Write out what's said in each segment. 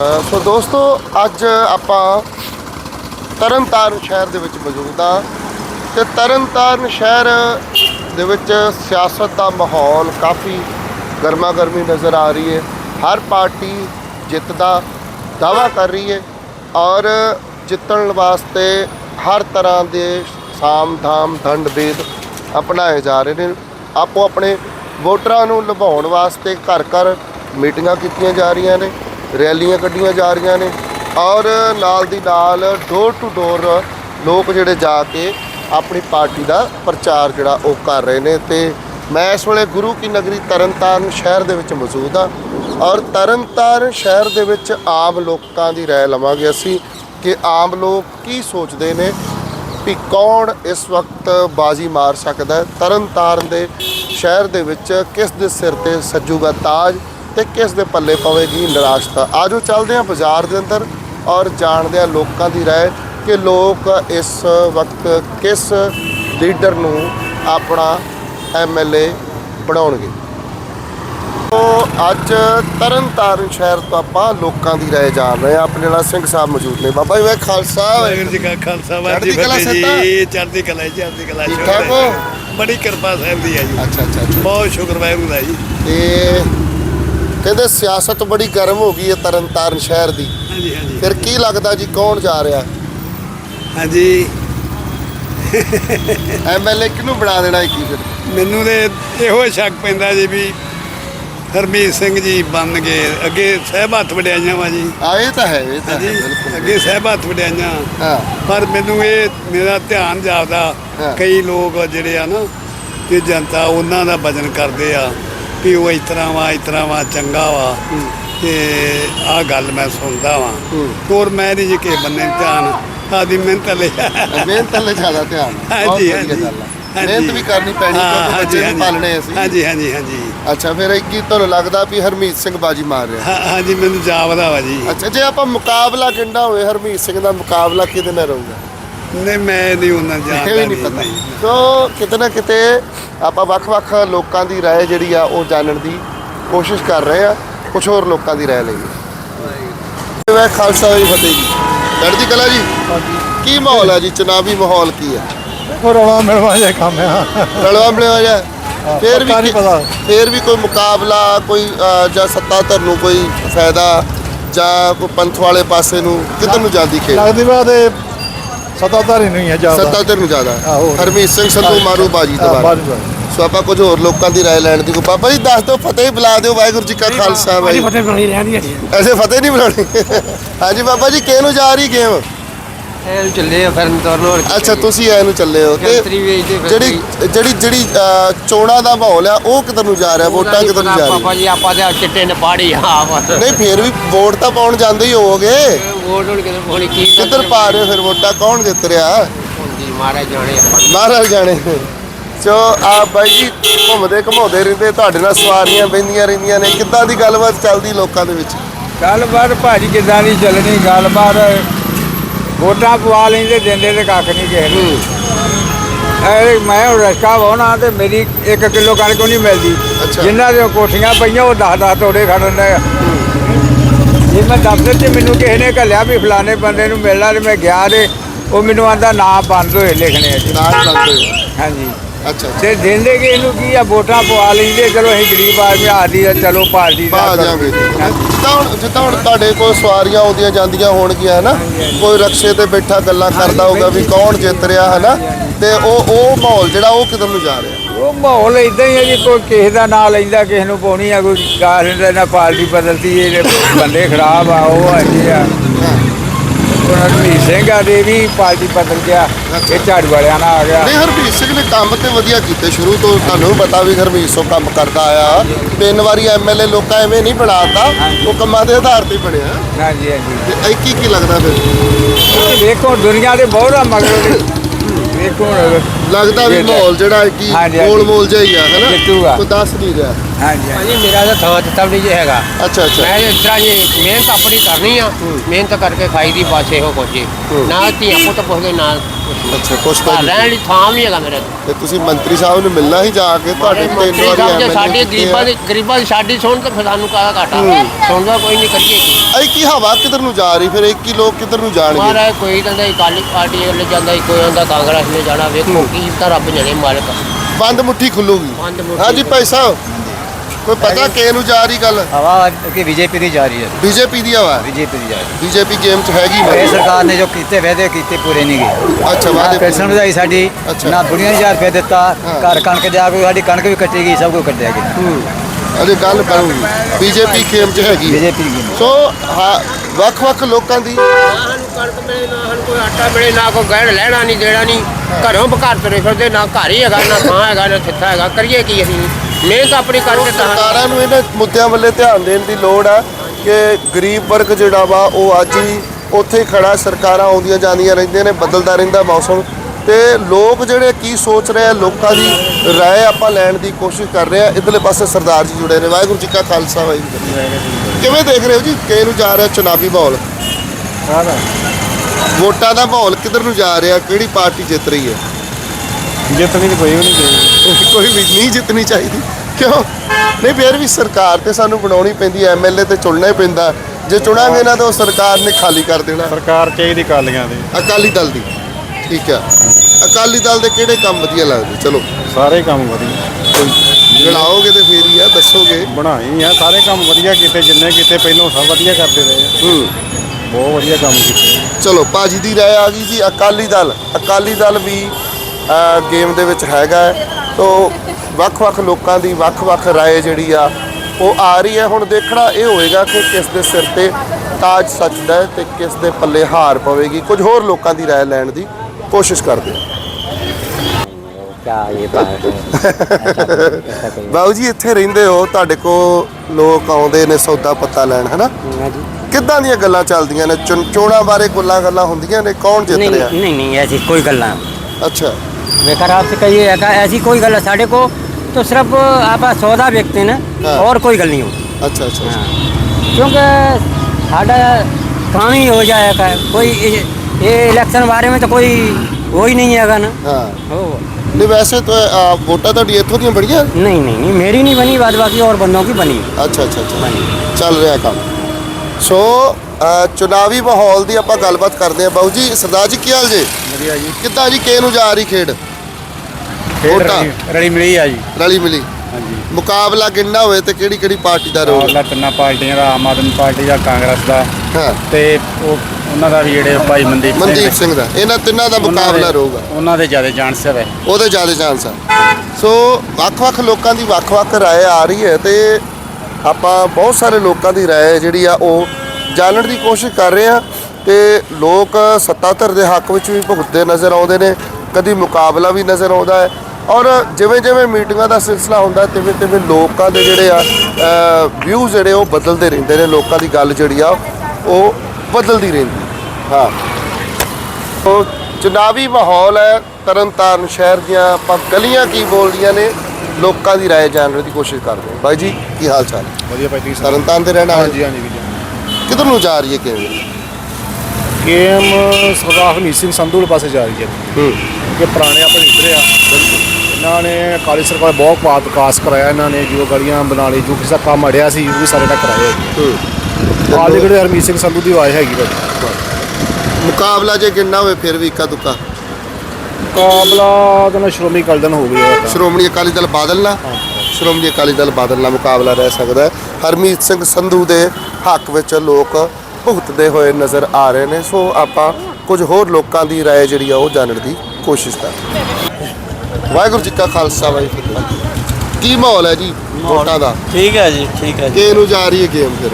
ਸੋ ਦੋਸਤੋ, ਅੱਜ ਆਪਾਂ ਤਰਨਤਾਰਨ ਸ਼ਹਿਰ ਦੇ ਵਿੱਚ ਮੌਜੂਦ ਹਾਂ ਤੇ ਤਰਨਤਾਰਨ ਸ਼ਹਿਰ ਦੇ ਵਿੱਚ ਸਿਆਸਤ ਦਾ ਮਾਹੌਲ ਕਾਫੀ ਗਰਮਾ ਗਰਮੀ ਨਜ਼ਰ ਆ ਰਹੀ ਹੈ। ਹਰ ਪਾਰਟੀ ਜਿੱਤ ਦਾ ਦਾਵਾ ਕਰ ਰਹੀ ਹੈ ਔਰ ਜਿੱਤਣ ਵਾਸਤੇ ਹਰ ਤਰ੍ਹਾਂ ਦੇ ਸਾਮ ਧਾਮ, ਦੰਡ ਭੇਦ ਅਪਣਾਏ ਜਾ ਰਹੇ ਨੇ। ਆਪੋ ਆਪਣੇ ਵੋਟਰਾਂ ਨੂੰ ਲੁਭਾਉਣ ਵਾਸਤੇ ਘਰ ਘਰ ਮੀਟਿੰਗਾਂ ਕੀਤੀਆਂ ਜਾ ਰਹੀਆਂ ਨੇ। ਰੈਲੀਆਂ ਕੱਢੀਆਂ ਜਾ ਰਹੀਆਂ ਨੇ ਔਰ ਨਾਲ ਦੀ ਨਾਲ ਡੋਰ ਟੂ ਡੋਰ ਲੋਕ ਜਿਹੜੇ ਜਾ ਕੇ ਆਪਣੀ ਪਾਰਟੀ ਦਾ ਪ੍ਰਚਾਰ ਜਿਹੜਾ ਉਹ ਕਰ ਰਹੇ ਨੇ ਤੇ ਮੈਂ ਇਸ ਵੇਲੇ ਗੁਰੂ ਕੀ ਨਗਰੀ ਤਰਨਤਾਰਨ ਸ਼ਹਿਰ ਦੇ ਵਿੱਚ ਮੌਜੂਦ ਹਾਂ ਔਰ ਤਰਨਤਾਰਨ ਸ਼ਹਿਰ ਦੇ ਵਿੱਚ ਆਮ ਲੋਕਾਂ ਦੀ ਰਾਏ ਲਵਾਂਗੇ ਅਸੀਂ ਕਿ ਆਮ ਲੋਕ ਕੀ ਸੋਚਦੇ ਨੇ ਵੀ ਕੌਣ ਇਸ ਵਕਤ ਬਾਜ਼ੀ ਮਾਰ ਸਕਦਾ ਹੈ। ਤਰਨਤਾਰਨ ਦੇ ਸ਼ਹਿਰ ਦੇ ਵਿੱਚ ਕਿਸ ਦੇ ਸਿਰ ਤੇ ਸੱਜੂਗਾ ਤਾਜ? ਤੇ ਕਿਸ ਦੇ ਪੱਲੇ ਪਵੇਗੀ ਨਿਰਾਸ਼ਤਾ। ਆਜੋ ਚੱਲਦੇ ਹਾਂ ਬਾਜ਼ਾਰ ਦੇ ਅੰਦਰ ਔਰ ਜਾਣਦੇ ਹਾਂ ਲੋਕਾਂ ਦੀ ਰਾਏ ਕਿ ਲੋਕ ਇਸ ਵਕਤ ਕਿਸ ਲੀਡਰ ਨੂੰ ਆਪਣਾ ਐਮਐਲਏ ਬਣਾਉਣਗੇ। ਤੋ ਅੱਜ ਤਰਨਤਾਰਨ ਸ਼ਹਿਰ ਤੋਂ ਆਪਾਂ ਲੋਕਾਂ ਦੀ ਰਾਏ ਜਾਣ ਰਹੇ ਹਾਂ। ਆਪਣੇ ਨਾਲ ਸਿੰਘ ਸਾਹਿਬ ਮੌਜੂਦ ਨੇ। ਬਾਬਾ ਜੀ ਮੈਂ ਖਾਲਸਾ ਵਾਹਿਗੁਰੂ। ਜੀ ਕਾ ਖਾਲਸਾ ਵਾਹਿਗੁਰੂ ਜੀ ਕਲਾ ਫਤਿਹ ਚੜ੍ਹਦੀ ਕਲਾ ਜੀ, ਚੜ੍ਹਦੀ ਕਲਾ? ਜੀ। ਬੜੀ ਕਿਰਪਾ ਸਾਹਿਬ ਦੀ ਹੈ ਜੀ। ਅੱਛਾ ਅੱਛਾ ਅੱਛਾ। ਬਹੁਤ ਸ਼ੁਕਰ ਵਾਹਿਗੁਰੂ ਦਾ ਜੀ। ਤੇ ਕਹਿੰਦੇ ਸਿਆਸਤ ਬੜੀ ਗਰਮ ਹੋ ਗਈ ਹੈ ਤਰਨਤਾਰਨ ਸ਼ਹਿਰ ਦੀ। ਹਾਂਜੀ ਹਾਂਜੀ। ਫਿਰ ਕੀ ਲੱਗਦਾ ਜੀ ਕੌਣ ਜਾ ਰਿਹਾ? ਹਾਂਜੀ। ਐਮਐਲਏ ਕਿਹਨੂੰ ਬਣਾ ਦੇਣਾ ਹੈ ਕੀ ਫਿਰ? ਮੈਨੂੰ ਤੇ ਇਹੋ ਸ਼ੱਕ ਪੈਂਦਾ ਜੀ ਵੀ ਹਰਮੀਤ ਸਿੰਘ ਜੀ ਬਣ ਗਏ। ਅੱਗੇ ਸਹਿਬ ਹੱਥ ਵਡਿਆਈਆਂ ਵਾ ਜੀ। ਆ ਇਹ ਤਾਂ ਹੈ ਇਹ ਤਾਂ ਹਾਂਜੀ ਬਿਲਕੁਲ। ਅੱਗੇ ਸਹਿਬ ਹੱਥ ਵਡਿਆਈਆਂ। ਹਾਂ। ਪਰ ਮੈਨੂੰ ਇਹ ਮੇਰਾ ਧਿਆਨ ਜਾਪਦਾ ਹਾਂ। ਕਈ ਲੋਕ ਜਿਹੜੇ ਆ ਨਾ ਕਿ ਜਨਤਾ ਉਹਨਾਂ ਦਾ ਭਜਨ ਕਰਦੇ ਆ। ਵੀ ਉਹ ਇਸ ਤਰ੍ਹਾਂ ਵਾ ਇਸ ਤਰ੍ਹਾਂ ਵਾ ਚੰਗਾ ਵਾ। ਤੇ ਆਹ ਗੱਲ ਮੈਂ ਸੁਣਦਾ ਵਾਂ। ਹੋਰ ਮੈਂ ਨਹੀਂ ਜੀ ਕਿਸੇ ਬੰਨੇ ਧਿਆਨ ਆਦੀ ਮਿਹਨਤ ਲਈ ਮਿਹਨਤ ਲੈ ਜ਼ਿਆਦਾ ਧਿਆਨ। ਹਾਂਜੀ ਹਾਂਜੀ। ਮਿਹਨਤ ਵੀ ਕਰਨੀ ਪੈਣੀ ਕਿਉਂਕਿ ਬੱਚੇ। ਪਾਲਣੇ ਅਸੀਂ। ਹਾਂਜੀ ਹਾਂਜੀ ਹਾਂਜੀ। ਅੱਛਾ ਫਿਰ ਇੱਕ ਕੀ ਤੁਹਾਨੂੰ ਲੱਗਦਾ ਵੀ ਹਰਮੀਤ ਸਿੰਘ ਬਾਜੀ ਮਾਰ ਰਿਹਾ। ਹਾਂਜੀ ਮੈਨੂੰ ਜਾਪਦਾ ਵਾ ਜੀ। ਅੱਛਾ ਜੇ ਆਪਾਂ ਮੁਕਾਬਲਾ ਕਿੰਨਾ ਹੋਵੇ ਹਰਮੀਤ ਸਿੰਘ ਦਾ ਮੁਕਾਬਲਾ ਕਿਹਦੇ ਨਾਲ ਰਹੂਗਾ? ਨਹੀਂ ਮੈਂ ਨਹੀਂ ਉਹਨਾਂ ਇਹ ਜਾਣਦਾ ਵੀ ਨਹੀਂ ਪਤਾ ਸੋ ਕਿਤੇ ਨਾ ਕਿਤੇ ਆਪਾਂ ਵੱਖ-ਵੱਖ ਲੋਕਾਂ ਦੀ رائے ਜਿਹੜੀ ਆ ਉਹ ਜਾਣਨ ਦੀ ਕੋਸ਼ਿਸ਼ ਕਰ ਰਹੇ ਆ ਕੁਝ ਹੋਰ ਲੋਕਾਂ ਦੀ رائے ਲਈਏ ਮੈਂ ਖਾਲਸਾ ਜੀ ਫਤਿਹ ਜੀ ਚੜ੍ਹਦੀ ਕਲਾ ਜੀ ਕੀ ਮਾਹੌਲ ਹੈ ਜੀ ਚੁਣਾਵੀ ਮਾਹੌਲ ਕੀ ਹੈ ਦੇਖੋ ਰੌਲਾ ਮਿਲਵਾ ਜੇ ਕੰਮ ਆ ਰਲਵਾ ਮਿਲਿਆ ਜਾ ਫੇਰ ਵੀ ਪੱਕਾ ਨਹੀਂ ਪਤਾ। ਫੇਰ ਵੀ ਕੋਈ ਮੁਕਾਬਲਾ ਕੋਈ ਅ, ਜਾਂ ਸੱਤਾ ਧਰ ਨੂੰ ਕੋਈ ਫਾਇਦਾ ਜਾਂ ਕੋਈ ਪੰਥ ਵਾਲੇ ਪਾਸੇ ਨੂੰ ਕਿੱਧਰ ਨੂੰ ਜਾਂਦੀ ਖੇਡ ਲੱਗਦੀ ਵਾ ਤੇ ਸੱਤਾਧਾਰੀ ਨਹੀਂ ਹੈ ਜ਼ਿਆਦਾ। ਸੱਤਾਧਾਰ ਨੂੰ ਜ਼ਿਆਦਾ। ਹਰਮੀਤ ਸਿੰਘ ਸੰਧੂ ਮਾਰੂ ਬਾਜੀ ਦੁਬਾਰਾ ਬਾਜੀ ਸੋ ਆਪਾਂ ਕੁਝ ਹੋਰ ਲੋਕਾਂ ਦੀ ਰਾਏ ਲੈਣ ਦੀ ਕੋ ਪਾਪਾ ਜੀ ਦੱਸ ਦਿਓ ਫਤਿਹ ਹੀ ਬੁਲਾ ਦਿਓ ਵਾਹਿਗੁਰੂ ਜੀ ਕਾ ਖਾਲਸਾ ਭਾਈ ਫਤਿਹ ਬਣਾਈ ਰਹਿੰਦੀ ਹੈ ਐਸੇ ਫਤਿਹ ਨਹੀਂ ਬੁਲਾਉਣੀ। ਹਾਂਜੀ ਬਾਬਾ ਜੀ ਕਿਹਨੂੰ ਜਾ ਰਹੀ ਗੇਮ ਅੱਛਾ ਤੁਸੀਂ ਐ ਨੂੰ ਚੱਲੇ ਹੋ। ਤੇ ਜਿਹੜੀ ਜਿਹੜੀ ਜਿਹੜੀ ਅ, ਚੋਣਾਂ ਦਾ ਮਾਹੌਲ ਆ ਉਹ ਕਿਧਰ ਨੂੰ ਜਾ ਰਿਹਾ? ਵੋਟਾਂ ਕਿਧਰ ਨੂੰ ਜਾ ਰਹੀਆਂ? ਪਾਪਾ ਜੀ ਆਪਾਂ ਤੇ ਚਿੱਟੇ ਨੇ ਪਾੜੀ ਆ ਨਹੀਂ ਫੇਰ ਵੀ ਵੋਟ ਤਾਂ ਪਾਉਣ ਜਾਂਦੇ ਹੀ ਹੋਵੋਗੇ। ਵੋਟ ਹੁਣ ਕਿਤੇ ਹੋਣੀ ਕੀ ਕਿੱਧਰ ਪਾ ਰਹੇ ਹੋ ਫਿਰ ਵੋਟਾਂ? ਕੌਣ ਜਿੱਤ ਰਿਹਾ? ਜੀ ਮਾਰੇ ਜਾਣੇ ਆਪਾਂ। ਮਹਾਰਾਜ ਜਾਣੇ। ਸੋ ਆ ਬਾਈ ਜੀ ਘੁੰਮਦੇ ਘਮਾਉਂਦੇ ਰਹਿੰਦੇ ਤੁਹਾਡੇ ਨਾਲ ਸਵਾਰੀਆਂ ਬਹਿੰਦੀਆਂ ਰਹਿੰਦੀਆਂ ਨੇ। ਕਿੱਦਾਂ ਦੀ ਗੱਲਬਾਤ ਚੱਲਦੀ ਲੋਕਾਂ ਦੇ ਵਿੱਚ? ਗੱਲਬਾਤ ਭਾਜੀ ਕਿੱਦਾਂ ਦੀ ਚੱਲਣੀ? ਗੱਲਬਾਤ ਵੋਟਾਂ ਪਵਾ ਲੈਂਦੇ ਦਿੰਦੇ ਤੇ ਕੱਖ ਨਹੀਂ ਕਿਸੇ ਨੂੰ। ਇਹ ਮੈਂ ਹੁਣ ਰਸਕਾ ਵਾਉਣਾ ਤੇ ਮੇਰੀ 1 ਕਿਲੋ ਕਣਕ ਨਹੀਂ ਮਿਲਦੀ। ਅੱਛਾ। ਜਿਨ੍ਹਾਂ ਦੇ ਕੋਠੀਆਂ ਪਈਆਂ ਉਹ 10 10 ਤੋੜੇ ਖੜਨ ਦੇ ਜੇ ਮੈਂ ਦਫ਼ਤਰ 'ਚ ਮੈਨੂੰ ਕਿਸੇ ਨੇ ਘੱਲਿਆ ਵੀ ਫਲਾਣੇ ਬੰਦੇ ਨੂੰ ਮਿਲਣਾ ਤੇ ਮੈਂ ਗਿਆ ਤੇ ਉਹ ਮੈਨੂੰ ਆਂਦਾ ਨਾਂ ਬੰਦ ਹੋਏ ਲਿਖਣੇ ਆ ਜੀ। ਨਾਲ ਲੱਗਦੇ ਹਾਂਜੀ। ਅੱਛਾ ਤੇ ਦਿੰਦੇ ਕਿ ਇਹਨੂੰ ਕੀ ਆ ਵੋਟਾਂ ਪਵਾ ਲੈਂਦੇ ਚਲੋ ਅਸੀਂ ਗਰੀਬ ਆਦਮੀ ਆਦੀ ਆ ਚਲੋ ਪਾਰਟੀ ਦਾ ਕਰੋ। ਜਾਾਂਗੇ ਜਿੱਦਾਂ ਹੁਣ ਜਿੱਦਾਂ ਹੁਣ ਤੁਹਾਡੇ ਕੋਲ ਸਵਾਰੀਆਂ ਆਉਂਦੀਆਂ ਜਾਂਦੀਆਂ ਹੋਣਗੀਆਂ ਹੈ ਨਾ ਕੋਈ ਰਕਸ਼ੇ ਤੇ ਬੈਠਾ ਗੱਲਾਂ ਕਰਦਾ ਹੋਊਗਾ ਵੀ ਕੌਣ ਜਿੱਤ ਰਿਹਾ ਹੈ ਨਾ ਤੇ ਉਹ ਉਹ ਮਾਹੌਲ ਜਿਹੜਾ ਉਹ ਕਿੱਧਰ ਨੂੰ ਜਾ ਰਿਹਾ? ਉਹ ਮਾਹੌਲ ਇਦਾਂ ਹੀ ਹੈ ਜੀ ਕੋਈ ਕਿਸੇ ਦਾ ਨਾਂ ਲੈਂਦਾ ਕਿਸੇ ਨੂੰ ਪਾਉਣੀ ਆ ਕੋਈ ਗਾਲ ਲੈਂਦਾ ਨਾ ਪਾਰਟੀ ਬਦਲਦੀ ਏ ਇਹਦੇ ਬੰਦੇ ਖਰਾਬ ਆ ਉਹ ਹੈਗੇ ਆ। ਉਹਨਾਂ ਨੂੰ ਸਿੰਘ ਆ ਦੇ ਵੀ ਪਾਰਟੀ ਬਦਲ ਗਿਆ ਇਹ ਝਾੜੂ ਵਾਲਿਆਂ ਨਾਲ ਆ ਗਿਆ। ਨਹੀਂ ਹਰਮੀਤ ਸਿੰਘ ਨੇ ਕੰਮ ਤੇ ਵਧੀਆ ਕੀਤੇ ਸ਼ੁਰੂ ਤੋਂ ਤੁਹਾਨੂੰ ਪਤਾ ਵੀ ਹਰਮੀਤ ਸਿੰਘ ਕੰਮ ਕਰਦਾ ਆਇਆ। ਤਿੰਨ ਵਾਰੀ ਐਮਐਲਏ ਲੋਕਾਂ ਐਵੇਂ ਨਹੀਂ ਬਣਾਤਾ ਉਹ ਕੰਮਾਂ ਦੇ ਆਧਾਰ ਤੇ ਬਣਿਆ। ਹਾਂਜੀ ਹਾਂਜੀ। ਤੇ ਇਹ ਕੀ ਕੀ ਲੱਗਦਾ ਫਿਰ? ਇਹ ਵੇਖੋ ਦੁਨੀਆ ਦੇ ਬਹੁਤ ਆ ਮਗਰ ਵੇਖੋ ਹੁਣ। ਲੱਗਦਾ ਵੀ ਮਾਹੌਲ ਜਿਹੜਾ ਹੈ ਕਿ ਹਾਂਜੀ, ਹਾਂਜੀ। ਗੋਲ ਮੋਲ ਜਿਹਾ ਹੀ ਆ ਹੈਨਾ ਜਿੱਤੂਗਾ। ਕੋਈ ਦੱਸ ਨਹੀਂ ਰਿਹਾ ਹਾਂਜੀ ਮੇਰਾ ਤਾਂ ਥਾਂ ਦਿੱਤਾ ਵੀ ਨਹੀਂ ਜੇ ਹੈਗਾ ਅੱਛਾ ਅੱਛਾ ਮੈਂ ਇਸ ਤਰ੍ਹਾਂ ਜੀ ਮਿਹਨਤ ਆਪਣੀ ਕਰਨੀ ਆ ਮਿਹਨਤ ਕਰਕੇ ਖਾਈ ਦੀ ਬਸ ਇਹੋ ਕੁਝ ਹੂੰ। ਨਾ ਧੀਆਂ ਪੁੱਤ ਪੁੱਛਦੇ ਨਾ ਅੱਛਾ ਕੁਛ ਤਾਂ ਨਹੀਂ। ਰਹਿਣ ਲਈ ਥਾਂ ਵੀ ਹੈਗਾ ਮੇਰੇ ਕੋਲ ਤੇ ਤੁਸੀਂ ਮੰਤਰੀ ਸਾਹਿਬ ਨੂੰ ਮਿਲਣਾ ਹੀ ਜਾ ਕੇ? ਤੁਹਾਡੇ ਤਿੰਨ ਮੰਤਰੀ ਵਾਰੀ ਸਾਹਿਬ ਜੇ ਸਾਡੇ ਗਰੀਬਾਂ। ਦੀ ਗਰੀਬਾਂ ਦੀ ਸਾਡੀ ਸੁਣ ਤਾਂ ਫਿਰ ਸਾਨੂੰ ਕਾਹਦਾ ਘਾਟਾ। ਸੁਣਦਾ ਕੋਈ ਨਹੀਂ ਕਰੀਏ। ਕੀ ਇਹ ਕੀ ਹਵਾ ਕਿੱਧਰ ਨੂੰ ਜਾ ਰਹੀ? ਫਿਰ ਇਹ ਕੀ ਲੋਕ ਕਿੱਧਰ ਨੂੰ ਜਾਣਗੇ? ਮਹਾਰਾਜ ਕੋਈ ਕਹਿੰਦਾ ਅਕਾਲੀ ਪਾਰਟੀ ਵੱਲ ਜਾਂਦਾ ਸੀ, ਕੋਈ ਕਹਿੰਦਾ ਕਾਂਗਰਸ ਨੇ ਜਾਣਾ। ਵੇਖੋ ਕੀ ਤਾਂ ਰੱਬ ਜਣੇ ਮਾਲਕ ਬੰਦ ਮੁੱਠੀ ਖੁੱਲੂਗੀ। ਬੰਦ ਮੁੱਠੀ ਹਾਂਜੀ ਭਾਈ ਸਾਹਿਬ। ਕੋਈ ਪਤਾ ਕੇ ਨੂੰ ਜਾ ਰਹੀ ਗੱਲ? ਹਵਾ ਕਿ ਬੀਜੇਪੀ ਦੀ ਜਾ ਰਹੀ ਹੈ। ਬੀਜੇਪੀ ਦੀ ਹਵਾ? ਬੀਜੇਪੀ ਦੀ ਜਾ ਰਹੀ ਬੀਜੇਪੀ ਗੇਮ 'ਚ ਹੈਗੀ ਹੈ। ਇਹ ਸਰਕਾਰ ਨੇ ਜੋ ਕੀਤੇ ਵਾਅਦੇ ਕੀਤੇ ਪੂਰੇ ਨਹੀਂ ਗਏ। ਅੱਛਾ ਨਾ ਵਾਦੇ ਪੈਸਣ ਵਧਾਈ ਸਾਡੀ ਨਾ ਬੁੜੀਆਂ ਹਜ਼ਾਰ ਰੁਪਏ ਦਿੱਤਾ। ਘਰ ਕਣਕ ਜਾ ਕੇ ਸਾਡੀ ਕਣਕ ਵੀ ਕੱਟੀ ਗਈ ਸਭ ਕੁਝ ਕੱਟਿਆ ਗਿਆ। ਅਜੇ ਗੱਲ ਕਰੂੰਗੀ ਬੀਜੇਪੀ ਗੇਮ 'ਚ ਹੈਗੀ। ਬੀਜੇਪੀ ਦੀ ਸੋ ਵੱਖ-ਵੱਖ ਲੋਕਾਂ ਦੀ ਨਾ ਸਾਨੂੰ ਕੋਈ ਆਟਾ ਮਿਲੇ ਨਾ ਕੋਈ ਗਹਿਣ ਲੈਣਾ ਨਹੀਂ ਦੇਣਾ ਨਹੀਂ। ਘਰੋਂ ਬਕਾਰ ਤੁਰੇ ਫਿਰਦੇ ਨਾ ਘਰ ਹੀ ਹੈਗਾ ਨਾ ਥਾਂ ਹੈਗਾ ਨਾ ਛੱਤਾ ਹੈਗਾ। ਕਰੀਏ ਕੀ ਅਸੀਂ? ਮਿਹਨਤ ਆਪਣੀ ਕਰਕੇ ਤਾਂ ਸਰਕਾਰਾਂ ਨੂੰ ਇਹਨਾਂ ਮੁੱਦਿਆਂ ਵੱਲੇ ਧਿਆਨ ਦੇਣ ਦੀ ਲੋੜ ਆ ਕਿ ਗਰੀਬ ਵਰਗ ਜਿਹੜਾ ਵਾ ਉਹ ਅੱਜ ਵੀ ਉੱਥੇ ਹੀ ਖੜਾ ਸਰਕਾਰਾਂ ਆਉਂਦੀਆਂ ਜਾਂਦੀਆਂ ਰਹਿੰਦੀਆਂ ਨੇ ਬਦਲਦਾ ਰਹਿੰਦਾ ਮੌਸਮ। ਤੇ ਲੋਕ ਜਿਹੜੇ ਕੀ ਸੋਚ ਰਹੇ ਆ ਲੋਕਾਂ ਦੀ ਰਾਏ ਆਪਾਂ ਲੈਣ ਦੀ ਕੋਸ਼ਿਸ਼ ਕਰ ਰਹੇ ਆ। ਇਧਰਲੇ ਪਾਸੇ ਸਰਦਾਰ ਜੀ ਜੁੜੇ ਨੇ। ਵਾਹਿਗੁਰੂ ਜੀ ਕਾ ਖਾਲਸਾ ਵਾਹਿਗੁਰੂ ਜੀ ਕੀ ਫਤਿਹ। ਕਿਵੇਂ ਦੇਖ ਰਹੇ ਹੋ ਜੀ? ਕਿ ਨੂੰ ਜਾ ਰਿਹਾ ਚੁਣਾਵੀ ਮਾਹੌਲ? ਵੋਟਾਂ ਦਾ ਮਾਹੌਲ ਕਿੱਧਰ ਨੂੰ ਜਾ ਰਿਹਾ? ਕਿਹੜੀ ਪਾਰਟੀ ਜਿੱਤ ਰਹੀ ਹੈ? ਜਿੱਤਣੀ ਤਾਂ ਕੋਈ ਵੀ ਨਹੀਂ ਚਾਹੀਦੀ। ਕੋਈ ਵੀ ਨਹੀਂ ਜਿੱਤਣੀ ਚਾਹੀਦੀ। ਕਿਉਂ? ਨਹੀਂ ਫਿਰ ਵੀ ਸਰਕਾਰ ਤੇ ਸਾਨੂੰ ਬਣਾਉਣੀ ਪੈਂਦੀ ਐ ਐਮਐਲਏ ਤੇ ਚੁਣਨਾ ਹੀ ਪੈਂਦਾ। ਜੇ ਚੁਣਾਂਗੇ ਨਾ ਤਾਂ ਉਹ ਸਰਕਾਰ ਨੇ ਖਾਲੀ ਕਰ ਦੇਣਾ। ਸਰਕਾਰ ਚਾਹੀਦੀ ਕਾਲੀਆਂ ਦੀ। ਅਕਾਲੀ ਦਲ ਦੀ। ਠੀਕ ਆ ਅਕਾਲੀ ਦਲ ਦੇ ਕਿਹੜੇ ਕੰਮ ਵਧੀਆ ਲੱਗਦੇ? ਚਲੋ। ਸਾਰੇ ਕੰਮ ਵਧੀਆ। ਗਿਣਾਓਗੇ ਤੇ ਫੇਰ ਹੀ ਆ ਦੱਸੋਗੇ। ਬਣਾਈ ਆ ਸਾਰੇ ਕੰਮ ਵਧੀਆ ਕੀਤੇ ਜਿੰਨੇ ਕੀਤੇ ਪਹਿਲਾਂ ਸਭ ਵਧੀਆ ਕਰਦੇ ਰਹੇ। ਆ। ਹੂੰ। ਬਹੁਤ ਵਧੀਆ ਕੰਮ ਕੀਤੇ। ਚਲੋ ਭਾਜੀ ਦੀ ਰਾਏ ਆ ਗਈ ਜੀ ਅਕਾਲੀ ਦਲ। ਅਕਾਲੀ ਦਲ ਵੀ ਗੇਮ ਦੇ ਵਿੱਚ ਹੈਗਾ ਹੈ। ਤੋ ਵੱਖ-ਵੱਖ ਲੋਕਾਂ ਦੀ ਵੱਖ-ਵੱਖ ਰਾਏ ਜਿਹੜੀ ਆ ਉਹ ਆ ਰਹੀ ਹੈ ਹੁਣ ਦੇਖਣਾ ਇਹ ਹੋਏਗਾ ਕਿ ਕਿਸ ਦੇ ਸਿਰ ਤੇ ਤਾਜ ਸੱਚਦਾ ਹੈ ਤੇ ਕਿਸ ਦੇ ਪੱਲੇ ਹਾਰ ਪਵੇਗੀ ਕੁਝ ਹੋਰ ਲੋਕਾਂ ਦੀ ਰਾਏ ਲੈਣ ਦੀ ਕੋਸ਼ਿਸ਼ ਕਰਦੇ ਹਾਂ क्या ये बात है ਬਾਬੂ ਜੀ ਇੱਥੇ ਰਹਿੰਦੇ ਹੋ ਤੁਹਾਡੇ ਕੋ ਲੋਕ ਆਉਂਦੇ ਨੇ ਸੌਦਾ ਪੱਤਾ ਲੈਣ ਹਨਾ ਕਿੱਦਾਂ ਦੀਆਂ ਗੱਲਾਂ ਚੱਲਦੀਆਂ ਨੇ ਚੁਣ- ਚੋਣਾਂ ਬਾਰੇ ਗੱਲਾਂ ਗੱਲਾਂ ਹੁੰਦੀਆਂ ਨੇ ਕੌਣ ਜਿੱਤ नहीं ਰਿਹਾ नहीं नहीं ऐसी कोई गल ना ਅੱਛਾ बेकार आपसे कहिए ऐसा- ऐसी कोई गल है साढ़े को तो सिर्फ आप सौदा बेचते हैं हाँ। ना और कोई गल नहीं होती ਅੱਛਾ ਅੱਛਾ ਅੱਛਾ। क्योंकि साढ़ा काम ही हो जाएगा कोई ये ये इलेक्शन बारे में तो कोई वो ही नहीं हैगा ना ਹਾਂ हो ਨਹੀਂ ਵੈਸੇ ਤਾਂ ਆ, ਵੋਟਾਂ ਤੁਹਾਡੀ ਇੱਥੋਂ ਦੀਆਂ ਬੜੀਆਂ नहीं नहीं नहीं मेरी नहीं बनी बाद बाकी और बंदों की बनी ਅੱਛਾ ਅੱਛਾ ਅੱਛਾ बनी ਚੱਲ ਰਿਹਾ ਕੰਮ ਸੋ ਅ, ਚੁਣਾਵੀ ਮਾਹੌਲ ਦੀ ਆਪਾਂ ਗੱਲਬਾਤ ਕਰਦੇ ਹਾਂ ਬਾਊ ਜੀ ਸਰਦਾਰ ਜੀ ਕੀ ਹਾਲ ਜੀ ਵਧੀਆ ਜੀ ਕਿੱਦਾਂ ਜੀ ਕੇ ਨੂੰ ਜਾ ਰਹੀ ਖੇਡ ਖੇਡ ਵੋਟਾਂ। ਰਲੀ- ਰਲੀ ਮਿਲੀ ਆ ਜੀ। ਰਲੀ ਮਿਲੀ। ਹਾਂਜੀ। ਮੁਕਾਬਲਾ ਕਿੰਨਾ ਹੋਵੇ ਤੇ ਕਿਹੜੀ ਕਿਹੜੀ ਪਾਰਟੀ ਦਾ ਰੋਲ? ਆਲਾ ਤਿੰਨਾਂ ਪਾਰਟੀਆਂ ਦਾ ਆਮ ਆਦਮੀ ਪਾਰਟੀ ਦਾ ਕਾਂਗਰਸ ਦਾ। ਹਾਂ। ਤੇ ਉਹ ਉਹਨਾਂ ਦਾ ਵੀ ਜਿਹੜੇ ਭਾਈ ਮਨਦੀਪ ਸਿੰਘ ਮਨਦੀਪ ਸਿੰਘ ਦਾ। ਇਹਨਾਂ ਤਿੰਨਾਂ ਦਾ ਉਹਨਾਂ ਮੁਕਾਬਲਾ ਰਹੂਗਾ। ਉਹਨਾਂ ਦੇ ਜ਼ਿਆਦਾ ਚਾਂਸ ਹੈ ਉਹਦੇ ਜ਼ਿਆਦਾ ਚਾਂਸ ਆ। ਸੋ ਵੱਖ-ਵੱਖ ਲੋਕਾਂ ਦੀ ਵੱਖ-ਵੱਖ ਰਾਏ ਆ ਰਹੀ ਹੈ ਤੇ ਆਪਾਂ ਬਹੁਤ ਸਾਰੇ ਲੋਕਾਂ ਦੀ ਰਾਏ ਜਿਹੜੀ ਆ ਉਹ ਜਾਣਨ ਦੀ ਕੋਸ਼ਿਸ਼ ਕਰ ਰਹੇ ਆ ਤੇ ਲੋਕ ਸੱਤਾਧਰ ਦੇ ਹੱਕ ਵਿੱਚ ਵੀ ਭੁਗਤਦੇ ਨਜ਼ਰ ਆਉਂਦੇ ਨੇ। ਕਦੀ ਮੁਕਾਬਲਾ ਵੀ ਨਜ਼ਰ ਆਉਂਦਾ ਹੈ ਔਰ ਜਿਵੇਂ ਜਿਵੇਂ ਮੀਟਿੰਗਾਂ ਦਾ ਸਿਲਸਿਲਾ ਹੁੰਦਾ ਤਿਵੇਂ ਤਿਵੇਂ ਲੋਕਾਂ ਦੇ ਜਿਹੜੇ ਆ ਵਿਊ ਜਿਹੜੇ ਉਹ ਬਦਲਦੇ ਰਹਿੰਦੇ ਨੇ ਲੋਕਾਂ ਦੀ ਗੱਲ ਜਿਹੜੀ ਆ ਉਹ ਬਦਲਦੀ ਰਹਿੰਦੀ ਹਾਂ। ਉਹ ਚੁਣਾਵੀ ਮਾਹੌਲ ਹੈ ਤਰਨਤਾਰਨ ਸ਼ਹਿਰ ਦੀਆਂ ਆਪਾਂ ਗਲੀਆਂ ਕੀ ਬੋਲਦੀਆਂ ਨੇ ਲੋਕਾਂ ਦੀ ਰਾਏ ਜਾਣਨ ਦੀ ਕੋਸ਼ਿਸ਼ ਕਰਦੇ ਹਾਂ। ਬਾਈ ਜੀ ਕੀ ਹਾਲ ਚਾਲ? ਵਧੀਆ ਭਾਈ ਤੁਸੀਂ ਤਰਨਤਾਰਨ ਦੇ ਰਹਿਣ ਹਾਂਜੀ ਹਾਂਜੀ ਕਿੱਧਰ ਨੂੰ ਜਾ ਰਹੀ ਹੈ ਕਿਵੇਂ? ਗੇਮ ਸਰਦਾਰ ਹਰਮੀਤ ਸਿੰਘ ਸੰਧੂ ਪਾਸੇ ਜਾ ਰਹੀ ਹੈ। ਹੂੰ। ਕਿ ਪੁਰਾਣੇ ਆਪਣੇ ਲੀਡਰ ਆ ਇਹਨਾਂ ਨੇ ਅਕਾਲੀ ਸਰਕਾਰ ਬਹੁਤ ਬਾਤ ਵਿਕਾਸ ਕਰਾਇਆ ਇਹਨਾਂ ਨੇ ਜੋ ਗਲੀਆਂ ਬਣਾ ਲਈ ਜੋ ਕਿਸੇ ਦਾ ਕੰਮ ਅੜਿਆ ਸੀ ਉਹ ਵੀ ਸਾਰੇ ਦਾ ਕਰਾਇਆ ਹੂੰ। ਆਲੇ ਜਿਹੜੇ ਹਰਮੀਤ ਸਿੰਘ ਸੰਧੂ ਦੀ ਆਵਾਜ਼ ਹੈਗੀ ਭਾਈ। ਮੁਕਾਬਲਾ ਜੇ ਗਿਣਨਾ ਹੋਵੇ ਫਿਰ ਵੀ ਇੱਕਾ ਦੁੱਕਾ? ਮੁਕਾਬਲਾ ਤਾਂ ਸ਼੍ਰੋਮਣੀ ਅਕਾਲੀ ਦਲ ਹੋ ਗਿਆ ਸ਼੍ਰੋਮਣੀ ਅਕਾਲੀ ਦਲ ਬਾਦਲ ਨਾਲ? ਸ਼੍ਰੋਮਣੀ ਅਕਾਲੀ ਦਲ ਬਾਦਲ ਨਾਲ ਮੁਕਾਬਲਾ ਰਹਿ ਸਕਦਾ ਹਰਮੀਤ ਸਿੰਘ ਸੰਧੂ ਦੇ ਹੱਕ ਵਿੱਚ ਲੋਕ ਭੁਗਤਦੇ ਹੋਏ ਨਜ਼ਰ ਆ ਰਹੇ ਨੇ ਸੋ ਆਪਾਂ ਕੁਝ ਹੋਰ ਲੋਕਾਂ ਦੀ ਰਾਏ ਜਿਹੜੀ ਆ ਉਹ ਜਾਣਨ ਦੀ ਕੋਸ਼ਿਸ਼ ਕਰਦੇ ਹਾਂ। ਵਾਹਿਗੁਰੂ ਜੀ ਕਾ ਖਾਲਸਾ ਵਾਹਿਗੁਰੂ ਜੀ ਕੀ ਫਤਿਹ। ਕੀ ਮਾਹੌਲ ਹੈ ਜੀ ਵੋਟਾਂ ਦਾ ਠੀਕ ਹੈ ਜੀ ਠੀਕ ਹੈ ਜੀ ਕਿਹਨੂੰ ਜਾ ਰਹੀ ਹੈ ਗੇਮ ਫਿਰ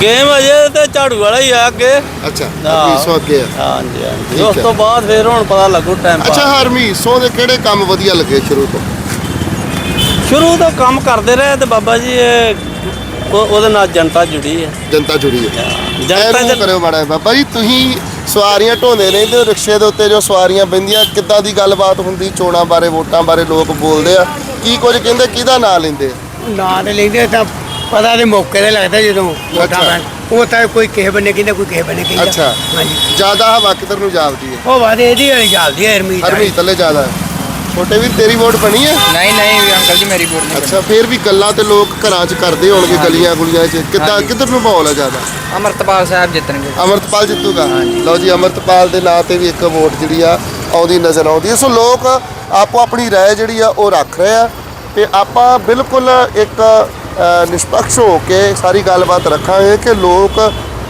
ਗੇਮ ਅਜੇ ਤੇ ਝਾੜੂ ਵਾਲਾ ਹੀ ਆ ਅੱਗੇ ਅੱਛਾ। ਹਰਮੀਤ ਸੋ ਅੱਗੇ ਆ ਹਾਂਜੀ ਹਾਂਜੀ ਉਸ। ਤੋਂ ਬਾਅਦ ਫਿਰ ਹੁਣ ਪਤਾ ਲੱਗੂ ਟਾਈਮ ਅੱਛਾ ਹਰਮੀਤ ਸੋ ਦੇ ਕਿਹੜੇ ਕੰਮ ਵਧੀਆ ਲੱਗੇ ਸ਼ੁਰੂ ਤੋਂ ਸ਼ੁਰੂ ਤੋਂ ਕੰਮ ਕਰਦੇ ਰਹੇ ਤੇ ਬਾਬਾ ਜੀ ਇਹ ਉਹ- ਉਹਦੇ ਨਾਲ ਜਨਤਾ ਜੁੜੀ ਹੈ। ਜਨਤਾ ਜੁੜੀ ਹੈ। ਜਨਤਾ ਦੇ ਕਰਿਓ ਮਾੜਾ ਜਿਹਾ। ਬਾਬਾ ਜੀ ਤੁਸੀਂ ਸਵਾਰੀਆਂ ਢੋਂਦੇ ਰਹਿੰਦੇ ਹੋ ਰਿਕਸ਼ੇ ਦੇ ਉੱਤੇ ਜੋ ਸਵਾਰੀਆਂ ਬੈੰਦੀਆਂ ਕਿੱਦਾਂ ਦੀ ਗੱਲਬਾਤ ਹੁੰਦੀ? ਚੋਣਾਂ ਬਾਰੇ ਵੋਟਾਂ ਬਾਰੇ ਲੋਕ ਬੋਲਦੇ ਆ। ਕੀ ਕੁਝ ਕਹਿੰਦੇ ਕਿਹਦਾ ਨਾਂ ਲੈਂਦੇ? ਨਾਂ ਤੇ ਲੈਂਦੇ ਤਾਂ ਪਤਾ ਤੇ ਮੌਕੇ ਤੇ ਲੱਗਦਾ ਜਦੋਂ ਅੱਛਾ। ਵੋਟਾਂ ਪੈਣ। ਉਹ ਤਾਂ ਕੋਈ ਕਿਸੇ ਬੰਨੇ ਕਹਿੰਦਾ ਕੋਈ ਕਿਸੇ ਬੰਨੇ ਕਹਿੰਦਾ। ਅੱਛਾ। ਹਾਂਜੀ। ਜ਼ਿਆਦਾ ਹਵਾ ਕਿੱਧਰ ਨੂੰ ਜਾਵਦੀ ਹੈ? ਉਹ ਵਾਦੇ ਇਹਦੀ ਵਾਲੀ ਚੱਲਦੀ ਹੈ ਹਰਮੀਤ। ਹਰਮੀਤ ਥੱਲੇ ਜ਼ਿਆਦਾ। ਹੈ ਛੋਟੇ ਵੀਰ ਤੇਰੀ ਵੋਟ ਬਣੀ ਹੈ? ਨਹੀਂ ਨਹੀਂ ਵੀ ਅੰਕਲ ਜੀ ਮੇਰੀ ਵੋਟ ਨਹੀਂ ਅੱਛਾ ਫਿਰ ਵੀ ਗੱਲਾਂ ਤੇ ਲੋਕ ਘਰਾਂ 'ਚ ਕਰਦੇ ਹੋਣਗੇ ਗਲੀਆਂ ਗੁਲੀਆਂ 'ਚ। ਕਿੱਦਾਂ ਕਿੱਧਰ ਨੂੰ ਮਾਹੌਲ ਹੈ ਜ਼ਿਆਦਾ? ਬਣੀ। ਅੰਮ੍ਰਿਤਪਾਲ ਸਾਹਿਬ ਜਿੱਤਣਗੇ। ਅਮਰਤਪਾਲ ਜਿੱਤੂਗਾ? ਲਓ ਜੀ ਅਮਰਤਪਾਲ ਦੇ ਨਾਂ ਤੇ ਵੀ ਇੱਕ ਵੋਟ ਜਿਹੜੀ ਆ ਆਉਂਦੀ ਨਜ਼ਰ ਆਉਂਦੀ ਹੈ। ਸੋ ਲੋਕ ਆਪੋ ਆਪਣੀ ਰਾਏ ਜਿਹੜੀ ਆ ਉਹ ਰੱਖ ਰਹੇ ਆ ਤੇ ਆਪਾਂ ਬਿਲਕੁਲ ਇੱਕ ਨਿਸ਼ਪਕਸ਼ ਹੋ ਕੇ ਸਾਰੀ ਗੱਲਬਾਤ ਰੱਖਾਂਗੇ ਕਿ ਲੋਕ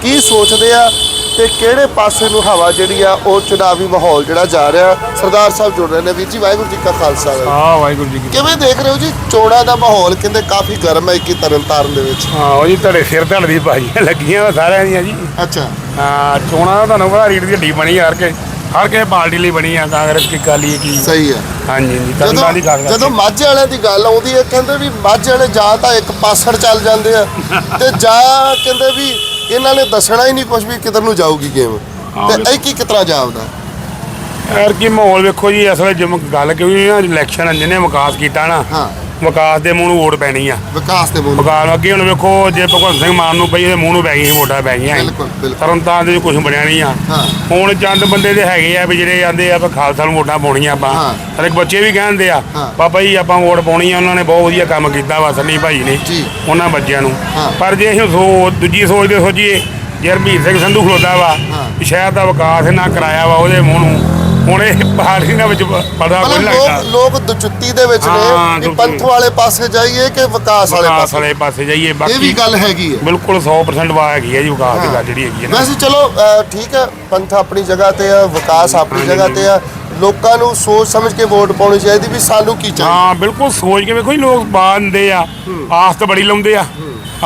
ਕੀ ਸੋਚਦੇ ਆ ਤੇ ਕਿਹੜੇ ਪਾਸੇ ਨੂੰ ਹਵਾ ਜਿਹੜੀ ਆ ਉਹ ਚੁਣਾਵੀ ਮਾਹੌਲ ਜਿਹੜਾ ਜਾ ਰਿਹਾ? ਸਰਦਾਰ ਸਾਹਿਬ ਜੁੜ ਰਹੇ ਨੇ। ਵੀਰ ਜੀ ਵਾਹਿਗੁਰੂ ਜੀ ਕਾ ਖਾਲਸਾ। ਹਾਂ ਵਾਹਿਗੁਰੂ ਜੀ ਕੀ ਕਿਵੇਂ ਦੇਖ ਰਹੇ ਹੋ ਜੀ? ਚੋਣਾਂ ਦਾ ਮਾਹੌਲ ਕਹਿੰਦੇ ਕਾਫੀ ਗਰਮ ਹੈ ਕਿ ਤਰਨਤਾਰਨ ਦੇ ਵਿੱਚ। ਹਾਂ ਉਹ ਜੀ ਤੁਹਾਡੇ ਸਿਰ ਧੜ ਦੀ ਬਾਜੀਆਂ ਲੱਗੀਆਂ ਸਾਰਿਆਂ ਦੀਆਂ ਜੀ। ਅੱਛਾ। ਹਾਂ ਚੋਣਾਂ ਦਾ ਤੁਹਾਨੂੰ ਪਤਾ ਰੀੜ ਦੀ ਹੱਡੀ ਬਣੀ ਯਾਰ ਕੇ ਹਰ ਕਿਸੇ ਪਾਰਟੀ ਲਈ ਬਣੀ ਆ ਕਾਂਗਰਸ ਕੀ ਕਾਲੀ ਕੀ। ਸਹੀ ਹੈ। ਹਾਂਜੀ ਜੀ ਜਦੋਂ ਦੀ ਗੱਲ। ਜਦੋਂ ਮਾਝੇ ਵਾਲਿਆਂ ਦੀ ਗੱਲ ਆਉਂਦੀ ਹੈ ਕਹਿੰਦੇ ਵੀ ਮਾਝੇ ਵਾਲੇ ਜਾਂ ਤਾਂ ਇੱਕ ਪਾਸੜ ਚੱਲ ਜਾਂਦੇ ਆ ਤੇ ਜਾਂ ਕਹਿੰਦੇ ਵੀ ਇਹਨਾਂ ਨੇ ਦੱਸਣਾ ਹੀ ਨਹੀਂ ਕੁਝ ਵੀ ਕਿਧਰ ਨੂੰ ਜਾਊਗੀ ਗੇਮ ਤੇ ਇਹ ਕੀ ਕਿਤਨਾ ਜਾਪਦਾ? ਯਾਰ ਕੀ ਮਾਹੌਲ ਵੇਖੋ ਜੀ ਇਸ ਵੇਲੇ ਜਿਵੇਂ ਗੱਲ ਕਿ ਵੀ ਨਾ ਇਲੈਕਸ਼ਨ ਜਿਹਨੇ ਵਿਕਾਸ ਕੀਤਾ ਨਾ ਹਾਂ। ਵਿਕਾਸ ਦੇ ਮੂੰਹ ਨੂੰ ਵੋਟ ਪੈਣੀ ਆ ਵਿਕਾਸ ਦੇ ਮੂੰਹ ਵਿਕਾਸ ਅੱਗੇ ਹੁਣ ਵੇਖੋ ਜੇ ਭਗਵੰਤ ਸਿੰਘ ਮਾਨ ਨੂੰ ਪਈ ਉਹਦੇ ਮੂੰਹ ਨੂੰ ਪੈ ਗਈ ਸੀ ਵੋਟਾਂ ਪੈ ਗਈਆਂ ਸੀ। ਬਿਲਕੁਲ, ਬਿਲਕੁਲ। ਤਰਨਤਾਰਨ ਦੇ ਕੁਝ ਬਣਿਆ ਨਹੀਂ ਆ ਹਾਂ। ਹੁਣ ਚੰਦ ਬੰਦੇ ਦੇ ਹੈਗੇ ਆ ਵੀ ਜਿਹੜੇ ਆਂਦੇ ਆ ਵੀ ਖਾਲਸਾ ਨੂੰ ਵੋਟਾਂ ਪਾਉਣੀਆਂ ਆਪਾਂ ਹਾਂ। ਹਰ ਇੱਕ ਬੱਚੇ ਵੀ ਕਹਿੰਦੇ ਆ ਹਾਂ। ਬਾਬਾ ਜੀ ਆਪਾਂ ਵੋਟ ਪਾਉਣੀ ਆ ਉਹਨਾਂ ਨੇ ਬਹੁਤ ਵਧੀਆ ਕੰਮ ਕੀਤਾ ਵਾ ਸੰਨੀ ਭਾਈ ਨੇ ਜੀ। ਉਹਨਾਂ ਬੱਚਿਆਂ ਨੂੰ ਹਾਂ। ਪਰ ਜੇ ਅਸੀਂ ਸੋ ਦੂਜੀ ਸੋਚਦੇ ਸੋਚੀਏ ਜੇ ਹਰਮੀਤ ਸਿੰਘ ਸੰਧੂ ਵਾ ਹਾਂ। ਵੀ ਸ਼ਹਿਰ ਦਾ ਵਿਕਾਸ ਇਹਨਾਂ ਕਰਾਇਆ ਵਾ ਉਹਦੇ ਮੂੰਹ ਨੂੰ ਹੁਣ ਇਹ ਪਾਰਟੀ ਦੇ ਵਿੱਚ ਪਤਾ ਕੋਈ ਮਤਲਬ ਲੱਗਦਾ ਲੋਕ ਲੋਕ ਦੁਚੁੱਤੀ ਦੇ ਵਿੱਚ ਹਾਂ, ਨੇ ਕਿ ਦੁਚੁੱਤੀ। ਪੰਥ ਵਾਲੇ ਪਾਸੇ ਜਾਈਏ ਕਿ ਵਿਕਾਸ ਵਾਲੇ ਵਿਕਾਸ ਪਾਸੇ? ਵਾਲੇ ਪਾਸੇ ਜਾਈਏ ਇਹ ਵੀ ਬਾਕੀ ਗੱਲ ਹੈਗੀ ਹੈ। ਬਿਲਕੁਲ 100% ਵਾ ਹੈਗੀ ਹੈ ਜੀ ਵਿਕਾਸ ਦੀ। ਗੱਲ ਜਿਹੜੀ ਹੈਗੀ ਹੈ ਨਾ। ਵੈਸੇ ਚਲੋ ਠੀਕ ਹੈ ਪੰਥ ਆਪਣੀ ਜਗ੍ਹਾ ਤੇ ਆ ਵਿਕਾਸ ਆਪਣੀ ਜਗ੍ਹਾ ਤੇ ਆ ਲੋਕਾਂ ਨੂੰ ਸੋਚ ਸਮਝ ਕੇ ਵੋਟ ਪਾਉਣੀ ਚਾਹੀਦੀ ਵੀ ਸਾਨੂੰ ਕੀ ਚਾਹੀਦਾ। ਹਾਂ ਬਿਲਕੁਲ ਸੋਚ ਕੇ ਵੇਖੋ ਜੀ ਲੋਕ ਬਾਂਦੇ ਆ ਆਸ ਤਾਂ ਬੜੀ ਲਾਉਂਦੇ ਆ।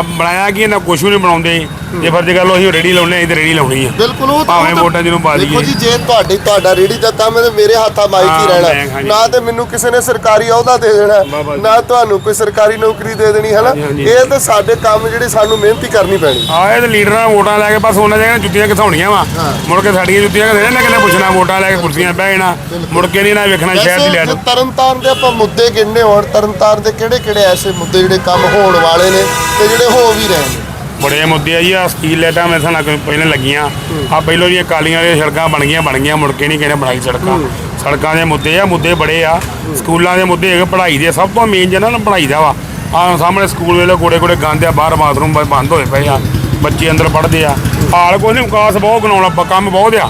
ਅਬ ਬਣਾਇਆ ਕੀ ਇਹਨਾਂ ਕੁਛ ਵੀ ਨਹੀਂ ਬਣਾਉਂਦੇ। ਜੇ ਫਿਰ ਜੇ ਗੱਲ ਉਹੀ ਰੇੜੀ ਲਾਉਣੇ ਅਸੀਂ ਤੇ ਰੇੜੀ ਲਾਉਣੀ ਆ ਬਿਲਕੁਲ ਉਹ ਭਾਵੇਂ ਤਾਂ- ਵੋਟਾਂ ਜਿਹਨੂੰ ਪਾ ਦੇਖੋ ਲਈਏ। ਜੀ ਜੇ ਤੁਹਾਡੀ ਤੁਹਾਡਾ ਰੇੜੀ ਦਾ ਕੰਮ ਹੈ ਤੇ ਮੇਰੇ ਹੱਥਾਂ ਮਾਈਕ ਹੀ ਹਾਂ, ਮੈਂ- ਰਹਿਣਾ ਹਾਂਜੀ। ਨਾ ਤੇ ਮੈਨੂੰ ਕਿਸੇ ਨੇ ਸਰਕਾਰੀ ਅਹੁਦਾ ਦੇ ਦੇਣਾ। ਨਾ ਤੁਹਾਨੂੰ ਕੋਈ ਸਰਕਾਰੀ ਨੌਕਰੀ ਦੇ ਦੇਣੀ ਹੈ ਨਾ ਹਾਂਜੀ, ਹਾਂਜੀ। ਇਹ ਤਾਂ ਸਾਡੇ ਕੰਮ ਜਿਹੜੇ ਸਾਨੂੰ ਮਿਹਨਤੀ ਕਰਨੀ ਪੈਣੀ ਆਏ ਤੇ ਲੀਡਰਾਂ ਵੋਟਾਂ ਲੈ ਕੇ ਬਸ ਉਹਨਾਂ ਜਗ੍ਹਾ ਜੁੱਤੀਆਂ ਘਸਾਉਣੀਆਂ ਵਾ। ਮੁੜ ਕੇ ਸਾਡੀਆਂ ਜੁੱਤੀਆਂ ਘਸੇ ਨਾ ਕਿਨੇ ਪੁੱਛਣਾ ਵੋਟਾਂ ਲੈ ਕੇ ਕੁਰਸੀਆਂ ਬਹਿ ਜਾਣਾ ਮੁੜ ਕੇ ਨਹੀਂ ਨਾ ਵੇਖਣਾ ਸ਼ਹਿਰ ਦੀ ਵੈਸੇ ਲੈਟ ਜੇ ਤਰਨਤਾਰਨ ਦੇ ਆਪਾਂ ਮੁੱਦੇ ਗਿਣਨੇ ਹੋਣ ਤਰਨਤਾਰਨ ਦੇ ਕਿਹੜੇ ਕਿਹੜੇ ਐਸੇ ਮੁੱਦੇ ਜਿਹੜੇ ਕੰਮ ਹੋਣ ਵਾਲੇ ਨੇ ਤੇ ਜਿਹੜੇ ਹੋ ਵੀ ਰਹੇ ਨੇ ਬੜੇ ਮੁੱਦੇ ਆ ਜੀ ਆ ਸਟੀਲ ਲਾਈਟਾਂ ਮੇਰੇ ਸਾਨਾ ਪਹਿਲਾਂ ਲੱਗੀਆਂ। ਆ ਪਹਿਲੋਂ ਦੀਆਂ ਕਾਲੀਆਂ ਦੀਆਂ ਸੜਕਾਂ ਬਣ ਗਈਆਂ ਬਣ ਗਈਆਂ ਮੁੜ ਕੇ ਨਹੀਂ ਕਿਹਨੇ ਬਣਾਈ ਸੜਕਾਂ। ਸੜਕਾਂ ਦੇ ਮੁੱਦੇ ਆ ਮੁੱਦੇ ਬੜੇ ਆ। ਸਕੂਲਾਂ ਦੇ ਮੁੱਦੇ ਹੈਗੇ ਪੜ੍ਹਾਈ ਦੇ ਸਭ ਤੋਂ ਮੇਨ ਜਨਾ ਨਾ ਪੜ੍ਹਾਈ ਦਾ ਵਾ। ਆ ਸਾਹਮਣੇ ਸਕੂਲ ਵੇਲੇ ਕੋੜੇ ਕੋੜੇ ਗੰਦ ਆ ਬਾਹਰ ਬਾਥਰੂਮ ਬੰਦ ਹੋਏ ਪਏ ਆ। ਬੱਚੇ ਅੰਦਰ ਪੜ੍ਹਦੇ ਆ। ਹਾਲ ਕੋਈ ਨਹੀਂ ਵਿਕਾਸ ਬਹੁਤ ਪ- ਕੰਮ ਬਹੁਤ ਆ।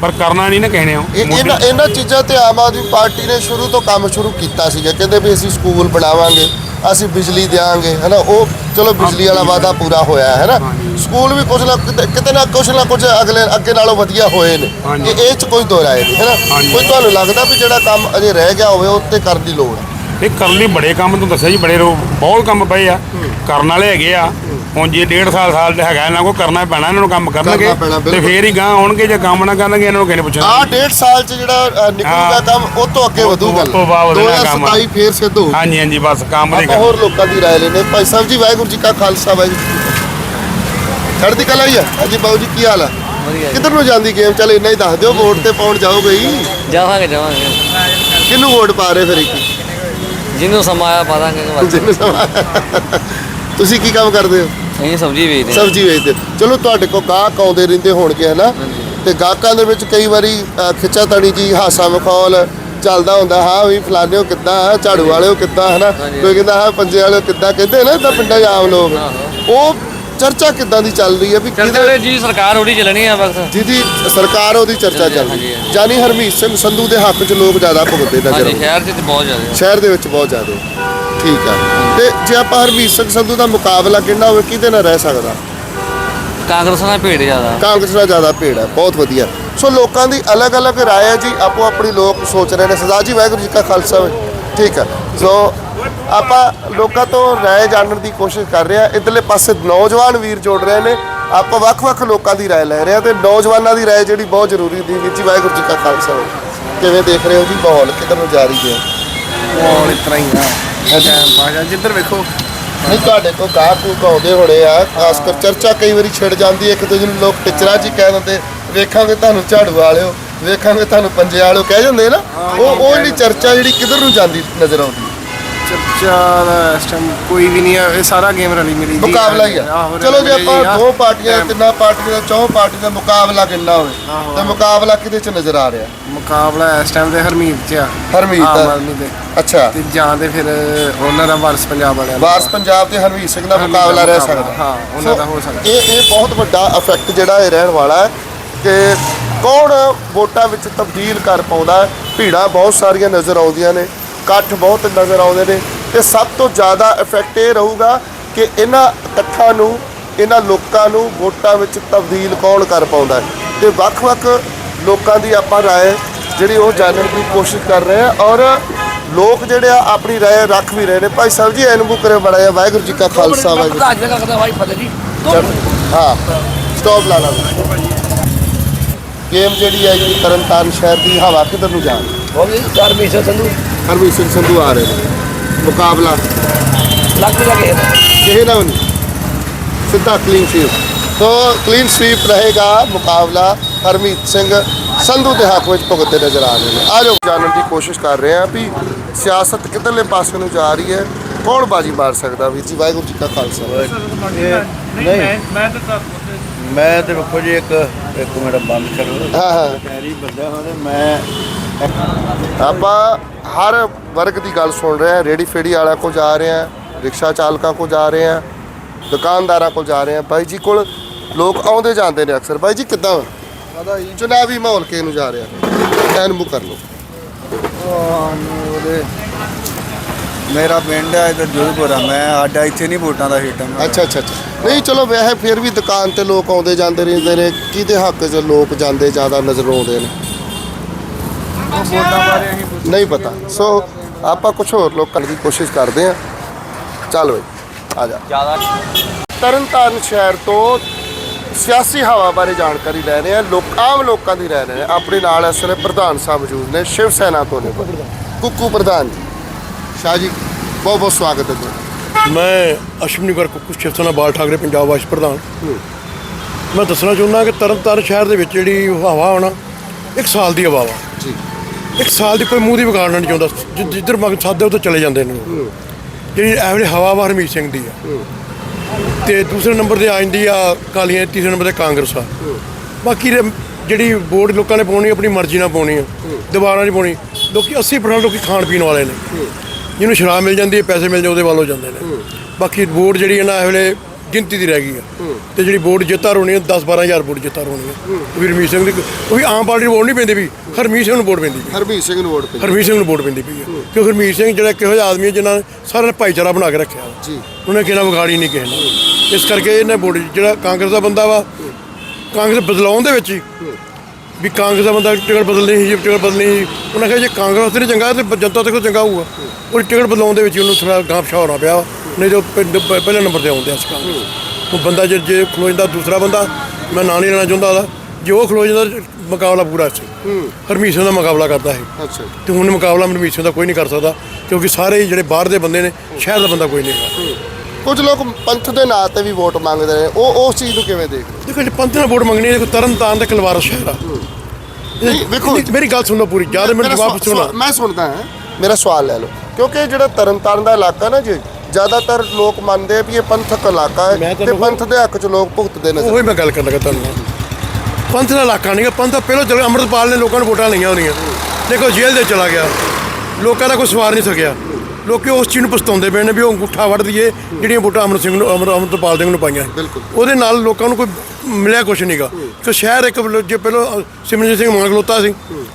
ਪਰ ਕਰਨਾ ਨਹੀਂ ਨਾ ਕਹਿਣੇ ਇਹ ਇਹਨਾਂ ਇਹਨਾਂ ਚੀਜ਼ਾਂ ਤੇ ਆਮ ਆਦਮੀ ਪਾਰਟੀ ਨੇ ਸ਼ੁਰੂ ਤੋਂ ਕੰਮ ਸ਼ੁਰੂ ਕੀਤਾ ਸੀਗਾ। ਕਹਿੰਦੇ ਵੀ ਅਸੀਂ ਸਕੂਲ ਬਣਾਵਾਂਗੇ ਅਸੀਂ ਬਿਜਲੀ ਦੇਵਾਂਗੇ ਹੈਨਾ? ਉਹ ਚਲੋ ਬਿਜਲੀ ਵਾਲਾ ਵਾਅਦਾ ਪੂਰਾ ਹੋਇਆ ਹੈ ਨਾ ਸਕੂਲ ਵੀ ਕੁਝ ਨਾ ਕਿਤੇ ਕਿਤੇ ਨਾ ਕੁਝ ਨਾ ਕੁਝ ਅਗਲੇ ਅੱਗੇ ਨਾਲੋਂ ਵਧੀਆ ਹੋਏ ਨੇ। ਹਾਂਜੀ। ਇਹ ਇਹ ਚ ਕੋਈ ਦੋ ਰਾਏ ਨਹੀਂ ਹੈਨਾ? ਹਾਂਜੀ। ਕੋਈ ਤੁਹਾਨੂੰ ਲੱਗਦਾ ਵੀ ਜਿਹੜਾ ਕੰਮ ਅਜੇ ਰਹਿ ਗਿਆ ਹੋਵੇ ਉਹ ਉੱਤੇ ਕਰਨ ਦੀ ਲੋੜ ਹੈ ਇਹ ਕਰਨ ਲਈ ਬੜੇ ਕੰਮ ਤੁਹਾਨੂੰ ਦੱਸਿਆ ਜੀ ਬੜੇ ਰੋ- ਬਹੁਤ ਕੰਮ ਪਏ ਆ। ਕਰਨ ਵਾਲੇ ਹੈਗੇ ਆ। ਹੁਣ ਜੇ ਡੇਢ ਸਾਲ ਸਾਲ ਦੇ ਹੈਗਾ ਇਹਨਾਂ ਕੋ ਕਰਨਾ ਪੈਣਾ ਇਹਨਾਂ ਨੂੰ ਕੰਮ ਕਰਨਗੇ ਕਰਨਾ ਪੈਣਾ, ਤੇ ਬਿਲਕੁਲ। ਫੇਰ ਹੀ ਗਾਂ ਆਉਣਗੇ ਜੇ ਕੰਮ ਨਾ ਕਰਨਗੇ ਇਹਨਾਂ ਨੂੰ ਕਿਹਨੇ ਪੁੱਛਣਾ? ਆਹ ਡੇਢ ਸਾਲ ਚ ਜਿਹੜਾ ਅ, ਨਿਕਲੂਗਾ ਹਾਂ। ਕੰਮ ਉਹ ਤੋਂ ਅੱਗੇ ਉਹ ਵਧੂ ਤੋਂ- ਗੱਲ ਉਹ ਤੋਂ ਬਾਅਦ ਵਧਣਾ ਕੰਮ। 2027 ਫੇਰ ਸਿੱਧ ਹੋਊ ਹਾਂਜੀ ਹਾਂਜੀ ਬਸ ਕੰਮ ਦੇ ਆਪਾਂ ਹੋਰ ਲੋਕਾਂ ਦੀ ਰਾਏ ਲੈਣੇ ਭਾਈ ਸਾਹਿਬ ਜੀ ਵਾਹਿਗੁਰੂ ਜੀ ਕਾ ਖਾਲਸਾ ਵਾਹਿਗੁਰੂ ਜੀ ਕੀ ਫਤਿਹ। ਚੜ੍ਹਦੀ ਕਲਾ ਹੀ ਆ? ਹਾਂਜੀ ਬਾਬੂ ਜੀ ਕੀ ਹਾਲ ਆ? ਕਿੱਧਰ ਨੂੰ ਜਾਂਦੀ ਗੇਮ ਚੱਲ ਇੰਨਾ ਹੀ ਦੱਸ ਦਿਓ ਵੋਟ ਤੇ ਪਾਉਣ ਜਾਓਗੇ ਹੀ ਜਾਵਾਂਗੇ ਜਾਵਾਂਗੇ। ਕਿਹਨੂੰ ਵੋਟ ਪਾ ਰਹੇ ਫਿਰ ਇੱਕ? ਜਿਹਨੂੰ ਸਮਾਇਆ ਪਾ ਦਾਂਗੇ ਜਿਹਨੂੰ ਸਮਾਂ ਤੁਸੀਂ ਕੀ ਕੰਮ ਕਰਦੇ ਹੋ? ਅਸੀਂ ਸਬਜ਼ੀ ਵੇਚਦੇ ਸਬਜ਼ੀ ਵੇਚਦੇ ਹੋ। ਚਲੋ ਤੁਹਾਡੇ ਕੋਲ ਗਾਹਕ ਆਉਂਦੇ ਰਹਿੰਦੇ ਹੋਣਗੇ ਹਨਾ ਤੇ ਗਾਹਕਾਂ ਦੇ ਵਿੱਚ ਕਈ ਵਾਰੀ ਅ, ਖਿੱਚਾਤਾਣੀ ਜੀ ਹਾਸਾ ਮਖੌਲ ਚੱਲਦਾ ਹੁੰਦਾ ਹਾਂ ਵੀ ਫਲਾਣਿਓ ਕਿੱਦਾਂ ਝਾੜੂ ਵਾਲਿਓ ਕਿੱਦਾਂ ਹਨਾ ਕੋਈ ਕਹਿੰਦਾ ਹਾਂ ਪੰਜੇ ਵਾਲਿਓ ਕਿੱਦਾਂ ਕਹਿੰਦੇ ਨਾ ਇਦਾਂ ਪਿੰਡਾਂ 'ਚ ਆਮ ਲੋਕ। ਉਹ ਚਰਚਾ ਕਿੱਦਾਂ ਦੀ ਚੱਲ ਰਹੀ ਹੈ ਵੀ ਕਿਹਦੇ ਜੀ ਸਰਕਾਰ ਉਹਦੀ ਚੱਲਣੀ ਆ ਬਸ। ਜਿਹਦੀ ਸਰਕਾਰ ਉਹਦੀ ਚਰਚਾ ਚੱਲ ਰਹੀ ਹੈ। ਜਾਨੀ ਹਰਮੀਤ ਸਿੰਘ ਸੰਧੂ ਦੇ ਹੱਕ 'ਚ ਲੋਕ ਜ਼ਿਆਦਾ ਭੁਗਤਦੇ ਨਜ਼ਰ ਆਉਂਦੇ। ਸ਼ਹਿਰ 'ਚ ਬਹੁਤ ਜ਼ਿਆਦਾ। ਸ਼ਹਿਰ ਦੇ ਵਿੱਚ ਬਹੁਤ ਜ਼ਿਆਦਾ। ਠੀਕ ਆ। ਤੇ ਜੇ ਆਪਾਂ ਹਰਮੀਤ ਸਿੰਘ ਸੰਧੂ ਦਾ ਮੁਕਾਬਲਾ ਕਿੰਨਾ ਹੋਵੇ ਕਿਹਦੇ ਨਾਲ ਰਹਿ ਸਕਦਾ? ਕਾਂਗਰਸ ਨਾਲ ਭੇੜ ਜ਼ਿਆਦਾ। ਕਾਂਗਰਸ ਦਾ ਜ਼ਿਆਦਾ ਭੇੜ ਹੈ ਬਹੁਤ ਵਧੀਆ। ਸੋ ਲੋਕਾਂ ਦੀ ਅਲੱਗ-ਅਲੱਗ ਰਾਏ ਹੈ ਜੀ ਆਪੋ ਆਪਣੀ ਲੋਕ ਸੋਚ ਰਹੇ ਨੇ। ਸਦਾ ਜੀ ਵਾਹਿਗੁਰੂ ਜੀ ਕਾ ਖਾਲਸਾ। ਠੀਕ ਹੈ ਸੋ ਆਪਾਂ ਲੋਕਾਂ ਤੋਂ ਰਾਏ ਜਾਣਨ ਦੀ ਕੋਸ਼ਿਸ਼ ਕਰ ਰਹੇ ਹਾਂ। ਇਧਰਲੇ ਪਾਸੇ ਨੌਜਵਾਨ ਵੀਰ ਜੋੜ ਰਹੇ ਨੇ। ਆਪਾਂ ਵੱਖ-ਵੱਖ ਲੋਕਾਂ ਦੀ ਰਾਏ ਲੈ ਰਹੇ ਹਾਂ ਤੇ ਨੌਜਵਾਨਾਂ ਦੀ ਰਾਏ ਜਿਹੜੀ ਬਹੁਤ ਜ਼ਰੂਰੀ ਦੀ ਵੀਰ ਜੀ ਵਾਹਿਗੁਰੂ ਜੀ ਕਾ ਖਾਲਸਾ। ਕਿਵੇਂ ਦੇਖ ਰਹੇ ਹੋ ਜੀ ਮਾਹੌਲ? ਕਿੱਧਰ ਨੂੰ ਜਾ ਰਹੀ ਹੈ? ਮਾਹੌਲ ਤਰ੍ਹਾਂ ਹੀ ਆ। ਟਾਈਮ ਆ ਜਿੱਧਰ ਵੇਖੋ। ਨਹੀਂ ਤੁਹਾਡੇ ਕੋਲ ਗਾਹਕ ਕੂਕ ਆਉਂਦੇ ਹੋਣੇ ਆ। ਖਾਸ ਕਰ ਚਰਚਾ ਕਈ ਵਾਰੀ ਛਿੜ ਜਾਂਦੀ ਹੈ। ਇੱਕ ਦੂਜੇ ਨੂੰ ਲੋਕ ਟਿਚਰਾ ਜੀ ਕਹਿ ਦਿੰਦੇ ਵੇਖਾਂਗੇ ਤੁਹਾਨੂੰ ਝਾੜੂ ਵਾਲਿਓ ਵੇਖਾਂਗੇ ਤੁਹਾਨੂੰ ਪੰਜੇ ਵਾਲਿਓ ਕਹਿ ਜਾਂਦੇ ਨਾ। ਉਹ ਉਹ ਜਿਹੜੀ ਚਰਚਾ ਜਿਹੜੀ ਕਿੱਧਰ ਨੂੰ ਜਾਂਦੀ ਨਜ਼ਰ ਆਉਂਦੀ? ਚਰਚਾ ਦਾ ਇਸ ਟਾਈਮ ਕੋਈ ਵੀ ਨਹੀਂ ਹੈ ਇਹ ਸਾਰਾ ਗੇਮ ਰਲੀ ਮਿਲੀ ਜੀ। ਮੁਕਾਬਲਾ ਹੀ ਆ। ਆਹੋ, ਚਲੋ ਜੇ ਰਲੀ ਮਿਲੀ ਆਪਾਂ ਆ। ਦੋ ਪਾਰਟੀਆਂ ਤਿੰਨਾਂ ਪਾਰਟੀਆਂ ਦਾ ਚੌਂ ਪਾਰਟੀਆਂ ਦਾ ਮੁਕਾਬਲਾ ਕਿੰਨਾ ਹੋਵੇ ਆਹੋ, ਤੇ। ਮੁਕਾਬਲਾ ਕਿਹਦੇ ਚ ਨਜ਼ਰ ਆ ਰਿਹਾ? ਮੁਕਾਬਲਾ ਇਸ ਟਾਈਮ ਤੇ ਹਰਮੀਤ ਚ ਆ। ਹਰਮੀਤ ਆਮ ਦਾ। ਆਦਮੀ ਦੇ। ਅੱਛਾ। ਤੇ ਜਾਂ ਤੇ ਫਿਰ ਉਹਨਾਂ ਦਾ ਵਾਰਸ ਪੰਜਾਬ ਵਾਲਿਆਂ ਦਾ। ਵਾਰਸ ਪੰਜਾਬ ਤੇ ਹਰਵੀਰ ਸਿੰਘ ਦਾ ਮੁਕਾਬਲਾ ਰਹਿ ਮੁਕਾਬਲਾ, ਸਕਦਾ। ਹਾਂ, ਉਹਨਾਂ ਦਾ ਹੋ ਸਕਦਾ। ਇਹ ਇਹ ਬਹੁਤ ਵੱਡਾ ਇਫੈਕਟ ਜਿਹੜਾ ਇਹ ਰਹਿਣ ਵਾਲਾ ਹੈ ਕਿ ਕੌਣ ਵੋਟਾਂ ਵਿੱਚ ਤਬਦੀਲ ਕਰ ਪਾਉਂਦਾ ਹੈ? ਭੀੜਾਂ ਬਹੁਤ ਸਾਰੀਆਂ ਨਜ਼ਰ ਆਉਂਦੀਆਂ ਨੇ। ਇਕੱਠ ਬਹੁਤ ਨਜ਼ਰ ਆਉਂਦੇ ਨੇ ਤੇ ਸਭ ਤੋਂ ਜ਼ਿਆਦਾ ਇਫੈਕਟ ਇਹ ਰਹੂਗਾ ਕਿ ਇਹਨਾਂ ਇਕੱਠਾਂ ਨੂੰ ਇਹਨਾਂ ਲੋਕਾਂ ਨੂੰ ਵੋਟਾਂ ਵਿੱਚ ਤਬਦੀਲ ਕੌਣ ਕਰ ਪਾਉਂਦਾ ਤੇ ਵੱਖ-ਵੱਖ ਲੋਕਾਂ ਦੀ ਆਪਾਂ ਰਾਏ ਜਿਹੜੀ ਉਹ ਜਾਣਨ ਦੀ ਕੋਸ਼ਿਸ਼ ਕਰ ਰਹੇ ਆ ਔਰ ਲੋਕ ਜਿਹੜੇ ਆ ਆਪਣੀ ਰਾਏ ਰੱਖ ਵੀ ਰਹੇ ਨੇ। ਭਾਈ ਸਾਹਿਬ ਜੀ ਐਨਬੂ ਕਰੇ ਬੜਾ ਆ ਵਾਹਿਗੁਰੂ ਜੀ ਕਾ ਖਾਲਸਾ ਵਾਹਿਗੁਰੂ ਚਲੋ, ਹਾਂ ਸਟਾਪ ਲਾ ਲਾ। ਗੇਮ ਜਿਹੜੀ ਹੈ ਜੀ ਤਰਨਤਾਰਨ ਸ਼ਹਿਰ ਦੀ ਹਵਾ ਕਿੱਧਰ ਨੂੰ ਜਾ ਰਹੀ ਹਰਮੀਤ ਸੰਧੂ। ਹਰਮੀਤ ਸਿੰਘ ਸੰਧੂ ਆ ਰਹੇ ਨੇ। ਮੁਕਾਬਲਾ। ਲੱਗ ਲਗੇ ਕਿਸੇ ਨਾਲ ਨਹੀਂ। ਸਿੱਧਾ ਕਲੀਨ ਸਵੀਪ ਤੋ ਕਲੀਨ ਸਵੀਪ ਰਹੇਗਾ ਮੁਕਾਬਲਾ ਹਰਮੀਤ ਸਿੰਘ ਸੰਧੂ ਦੇ ਹੱਕ ਵਿੱਚ ਭੁਗਤਦੇ ਨਜ਼ਰ ਆ ਰਹੇ ਨੇ। ਆ ਜਾਓ ਜਾਣਨ ਦੀ ਕੋਸ਼ਿਸ਼ ਕਰ ਰਹੇ ਆ ਵੀ ਸਿਆਸਤ ਕਿੱਧਰਲੇ ਪਾਸੇ ਨੂੰ ਜਾ ਰਹੀ ਹੈ। ਕੌਣ ਬਾਜੀ ਮਾਰ ਸਕਦਾ ਵੀਰ ਜੀ? ਵਾਹਿਗੁਰੂ ਜੀ ਕਾ ਖਾਲਸਾ। ਨਹੀਂ ਮੈਂ ਤੇ ਵੇਖੋ ਜੀ ਇੱਕ ਇੱਕ ਮਿੰਟ ਬੰਦ ਕਰੋ। ਹਾਂ ਹਾਂ। ਪੈਰੀ ਬੰਦਾ ਹੋਵੇ ਮੈਂ ਆਪਾਂ ਹਰ ਵਰਗ ਦੀ ਗੱਲ ਸੁਣ ਰਹੇ ਹਾਂ। ਰੇੜੀ ਫੇੜੀ ਵਾਲਿਆਂ ਕੋ ਜਾ ਰਹੇ ਹਾਂ ਰਿਕਸ਼ਾ ਚਾਲਕਾਂ ਕੋ ਜਾ ਰਹੇ ਹਾਂ ਦੁਕਾਨਦਾਰਾਂ ਕੋਲ ਜਾ ਰਹੇ ਹਾਂ। ਬਾਈ ਜੀ ਕੋਲ ਲੋਕ ਆਉਂਦੇ ਜਾਂਦੇ ਨੇ ਅਕਸਰ। ਬਾਈ ਜੀ ਕਿੱਦਾਂ? ਪਤਾ ਜੀ। ਚੁਣਾਵੀ ਮਾਹੌਲ ਕਿਸ ਨੂੰ ਜਾ ਰਿਹਾ। ਐਨ ਬੁੱਕ ਕਰ ਉਹਦੇ ਮੇਰਾ ਪਿੰਡ ਹੈ ਇਧਰ ਜੋਧਪੁਰਾ ਮੈਂ। ਆਡਾ ਇੱਥੇ ਨਹੀਂ ਵੋਟਾਂ ਦਾ ਹਿੱਟ ਅੱਛਾ ਅੱਛਾ ਅੱਛਾ। ਨਹੀਂ ਚਲੋ ਵੈਸੇ ਫਿਰ ਵੀ ਦੁਕਾਨ ਤੇ ਲੋਕ ਆਉਂਦੇ ਜਾਂਦੇ ਰਹਿੰਦੇ ਨੇ। ਕਿਹਦੇ ਹੱਕ 'ਚ ਲੋਕ ਜਾਂਦੇ ਜ਼ਿਆਦਾ ਨਜ਼ਰ ਆਉਂਦੇ ਨੇ? ਨਹੀਂ ਪਤਾ। ਸੋ ਆਪਾਂ ਕੁਝ ਹੋਰ ਲੋਕਾਂ ਦੀ ਕੋਸ਼ਿਸ਼ ਕਰਦੇ ਹਾਂ। ਚੱਲ ਬਈ ਆ ਜਾ। ਤਰਨਤਾਰਨ ਸ਼ਹਿਰ ਤੋਂ ਸਿਆਸੀ ਹਵਾ ਬਾਰੇ ਜਾਣਕਾਰੀ ਲੈ ਰਹੇ ਹਾਂ। ਲੋਕ ਆਮ ਲੋਕਾਂ ਦੀ ਰਹਿ ਰਹੇ ਨੇ। ਆਪਣੇ ਨਾਲ ਇਸ ਵੇਲੇ ਪ੍ਰਧਾਨ ਸਾਹਿਬ ਮੌਜੂਦ ਨੇ ਸ਼ਿਵ ਸੈਨਾ ਤੋਂ ਨੇ। ਕੁੱਕੂ ਪ੍ਰਧਾਨ ਜੀ ਸ਼ਾਹ ਜੀ ਬਹੁਤ ਬਹੁਤ ਸਵਾਗਤ ਹੈ ਜੀ। ਮੈਂ ਅਸ਼ਵਨੀ ਵਰ ਕੁੱਕੂ ਸ਼ਿਵ ਸੈਨਾ ਬਾਲ ਠਾਕਰੇ ਪੰਜਾਬ ਵਾਈਸ ਪ੍ਰਧਾਨ। ਮੈਂ ਦੱਸਣਾ ਚਾਹੁੰਦਾ ਕਿ ਤਰਨਤਾਰਨ ਸ਼ਹਿਰ ਦੇ ਵਿੱਚ ਜਿਹੜੀ ਹਵਾ ਆਉਣਾ ਇੱਕ ਸਾਲ ਦੀ ਹਵਾ ਵਾ। ਜੀ। ਇੱਕ ਸਾਲ ਦੀ ਕੋਈ ਮੂੰਹ ਦੀ ਵਿਗਾੜਨਾ ਨਹੀਂ ਚਾਹੁੰਦਾ ਜਿ- ਜਿੱਧਰ ਮਗ ਸਾਦੇ ਉੱਧਰ ਚਲੇ ਜਾਂਦੇ ਨੇ। ਉਹ। ਜਿਹੜੀ ਐਵਰੇ ਹਵਾ ਵਾ ਹਰਮੀਤ ਸਿੰਘ ਦੀ ਆ। ਤੇ ਦੂਸਰੇ ਨੰਬਰ ਤੇ ਆ ਜਾਂਦੀ ਆ ਕਾਲੀਆਂ ਤੀਸਰੇ ਨੰਬਰ ਤੇ ਕਾਂਗਰਸ ਆ। ਬਾਕੀ ਜਿਹੜੀ ਵੋਟ ਲੋਕਾਂ ਨੇ ਪਾਉਣੀ, ਆਪਣੀ ਮਰਜ਼ੀ ਨਾਲ ਪਾਉਣੀ ਆ। ਦੁਬਾਰਾ ਨਹੀਂ ਪਾਉਣੀ। ਲੋਕੀ 80% ਲੋਕੀ ਖਾਣ ਪੀਣ ਵਾਲੇ ਨੇ। ਜਿਹਨੂੰ ਸ਼ਰਾਬ ਮਿਲ ਜਾਂਦੀ ਹੈ, ਪੈਸੇ ਮਿਲ ਜਾਂਦੇ, ਉਹਦੇ ਵੱਲ ਹੋ ਜਾਂਦੇ ਨੇ। ਬਾਕੀ ਵੋਟ ਜਿਹੜੀ ਹੈ ਨਾ ਇਹ ਵੇਲੇ ਗਿਣਤੀ ਦੀ ਰਹਿ ਗਈ ਆ। ਤੇ ਜਿਹੜੀ ਵੋਟ ਜਿੱਤਾ ਰੋਣੀ ਹੈ 10 12000 ਵੋਟ ਜਿੱਤਾ ਰੋਣੀ ਹੈ। ਵੀ ਰਮੀਤ ਸਿੰਘ ਦੀ ਉਹ ਵੀ ਆਮ ਪਾਰਟੀ ਨੂੰ ਵੋਟ ਨਹੀਂ ਪੈਂਦੀ ਵੀ ਹਰਮੀਤ ਸਿੰਘ ਨੂੰ ਵੋਟ ਪੈਂਦੀ ਵੀ। ਹਰਮੀਤ ਸਿੰਘ ਨੂੰ ਵੋਟ ਪਈ ਹਰਮੀਤ ਸਿੰਘ ਨੂੰ ਵੋਟ ਪੈਂਦੀ ਪਈ ਹੈ। ਕਿਉਂਕਿ ਹਰਮੀਤ ਸਿੰਘ ਜਿਹੜਾ ਕਿਹੋ ਜਿਹਾ ਆਦਮੀ ਹੈ ਜਿਨ੍ਹਾਂ ਨੇ ਸਾਰਿਆਂ ਨੇ ਭਾਈਚਾਰਾ ਬਣਾ ਕੇ ਰੱਖਿਆ। ਜੀ। ਉਹਨੇ ਕਿਹਨਾਂ ਵਿਗਾੜੀ ਨਹੀਂ ਕਿਸੇ ਨੇ ਇਸ ਕਰਕੇ ਇਹਨੇ ਵੋਟ ਜਿਹੜਾ ਕਾਂਗਰਸ ਦਾ ਬੰਦਾ ਵਾ ਕਾਂਗਰਸ ਬਦਲਾਉਣ ਦੇ ਵਿੱਚ ਹੀ ਵੀ ਕਾਂਗਰਸ ਦਾ ਬੰਦਾ ਟਿਕਟ ਬਦਲਣੀ ਸੀ ਟਿਕਟ ਬਦਲਣੀ ਸੀ। ਉਹਨਾਂ ਕਿਹਾ ਜੇ ਕਾਂਗਰਸ ਤੇ ਨਹੀਂ ਚੰਗਾ ਤੇ ਜਨਤਾ ਤੇ ਕੋ ਚੰਗਾ ਹੋਊਗਾ? ਉਹ ਟਿਕਟ ਬਦਲਾਉਣ ਦੇ ਵਿੱਚ ਹੀ ਉਹਨੂੰ ਥੋੜਾ ਗਾਂਪ ਹੋਣਾ ਪਿਆ। ਨਹੀਂ ਤੇ ਪਿੰਡ ਪ- ਪਹਿਲੇ ਨੰਬਰ ਤੇ ਆਉਂਦੇ ਆ ਕਾਂਗਰਸ ਉਹ ਬੰਦਾ ਜੇ ਜੇ ਖਲੋ ਜਾਂਦਾ ਦੂਸਰਾ ਬੰਦਾ ਮੈਂ ਨਾਂ ਨਹੀਂ ਲੈਣਾ ਚਾਹੁੰਦਾ ਉਹਦਾ। ਜੇ ਉਹ ਖਲੋ ਜਾਂਦਾ ਮੁਕਾਬਲਾ ਪੂਰਾ ਸੀ ਹਰਮੀਤ ਸਿੰਘ ਦਾ ਮੁਕਾਬਲਾ ਕਰਦਾ ਹੈ ਅੱਛਾ। ਜੀ। ਤੇ ਹੁਣ ਮੁਕਾਬਲਾ ਹਰਮੀਤ ਸਿੰਘ ਦਾ ਕੋਈ ਨਹੀਂ ਕਰ ਸਕਦਾ ਕਿਉਂਕਿ ਸਾਰੇ ਹੀ ਜਿਹੜੇ ਬਾਹਰ ਦੇ ਬੰਦੇ ਨੇ ਸ਼ਹਿਰ ਦਾ ਬੰਦਾ ਕੋਈ ਨਹੀਂ ਹੈਗਾ। ਕੁਝ ਲੋਕ ਪੰਥ ਦੇ ਨਾਂ ਤੇ ਵੀ ਵੋਟ ਮੰਗਦੇ ਨੇ। ਉਹ ਉਸ ਚੀਜ਼ ਨੂੰ ਕਿਵੇਂ ਦੇਖਦੇ? ਦੇਖੋ ਜੇ ਪੰਥ ਨਾਲ ਵੋਟ ਮੰਗਣੀ ਹੈ ਦੇਖੋ ਤਰਨ ਤਾਰਨ ਦਾ ਕਲਵਾਰ ਸ਼ਹਿਰ ਆ। ਨਹੀਂ, ਵੇਖੋ- ਮੇਰੀ- ਮੇਰੀ ਗੱਲ ਸੁਣੋ ਪੂਰੀ ਜ਼ਿਆਦਾ ਮੈਨੂੰ ਮੇਰਾ ਜਵਾਬ ਸਵਾ- ਸੁਣਾ ਸਵਾ- ਮੈਂ ਸੁਣਦਾ ਹਾਂ ਮੇਰਾ ਸਵਾਲ ਲੈ ਲਓ। ਕਿਉਂਕਿ ਜਿਹੜਾ ਤਰਨਤਾਰਨ ਦਾ ਇਲਾਕਾ ਨਾ ਜੀ ਜ਼ਿਆਦਾਤਰ ਲੋਕ ਮੰਨਦੇ ਆ ਵੀ ਇਹ ਪੰਥਕ ਇਲਾਕਾ ਹੈ ਮੈਂ ਤੇ ਤੁਹਾਨੂੰ- ਪੰਥ ਦੇ ਹੱਕ 'ਚ ਲੋਕ ਭੁਗਤਦੇ ਨਜ਼ਰ ਉਹੀ ਮੈਂ ਗੱਲ ਕਰਨ ਲੱਗਾ ਤੁਹਾਨੂੰ। ਪੰਥ ਦਾ ਇਲਾਕਾ ਨਹੀਂਗਾ ਪੰਥ ਤਾਂ ਪਹਿਲਾਂ ਚਲ ਅੰਮ੍ਰਿਤਪਾਲ ਨੇ ਲੋਕਾਂ ਨੂੰ ਵੋਟਾਂ ਲਈਆਂ ਹੋਣੀਆਂ। ਦੇਖੋ ਜੇਲ੍ਹ ਦੇ ਚਲਾ ਗਿਆ। ਲੋਕਾਂ ਦਾ ਕੋਈ ਸਵਾਰ ਨਹੀਂ ਸਕਿਆ। ਲੋਕੀ ਉਸ ਚੀਜ਼ ਨੂੰ ਪਛਤਾਉਂਦੇ ਪਏ ਨੇ ਵੀ ਉਹ ਅੰਗੂਠਾ ਵੱਢ ਦਈਏ ਜਿਹੜੀਆਂ ਵੋਟਾਂ ਅਮਰ ਸਿੰਘ ਨੂੰ ਅਮਰ ਅੰਮ੍ਰਿਤਪਾਲ ਸਿੰਘ ਨੂੰ ਪਾਈਆਂ। ਬਿਲਕੁਲ। ਉਹਦੇ ਨਾਲ ਲੋਕਾਂ ਨੂੰ ਕੋਈ ਮਿਲਿਆ ਕੁਛ ਨਹੀਂਗਾ ਕਿ ਸ਼ਹਿਰ ਇੱਕ ਜੇ ਪਹਿਲਾਂ ਅ, ਸਿਮਰਨਜੀਤ ਸਿੰਘ ਮਾਨ ਖਲੋਤਾ ਸੀ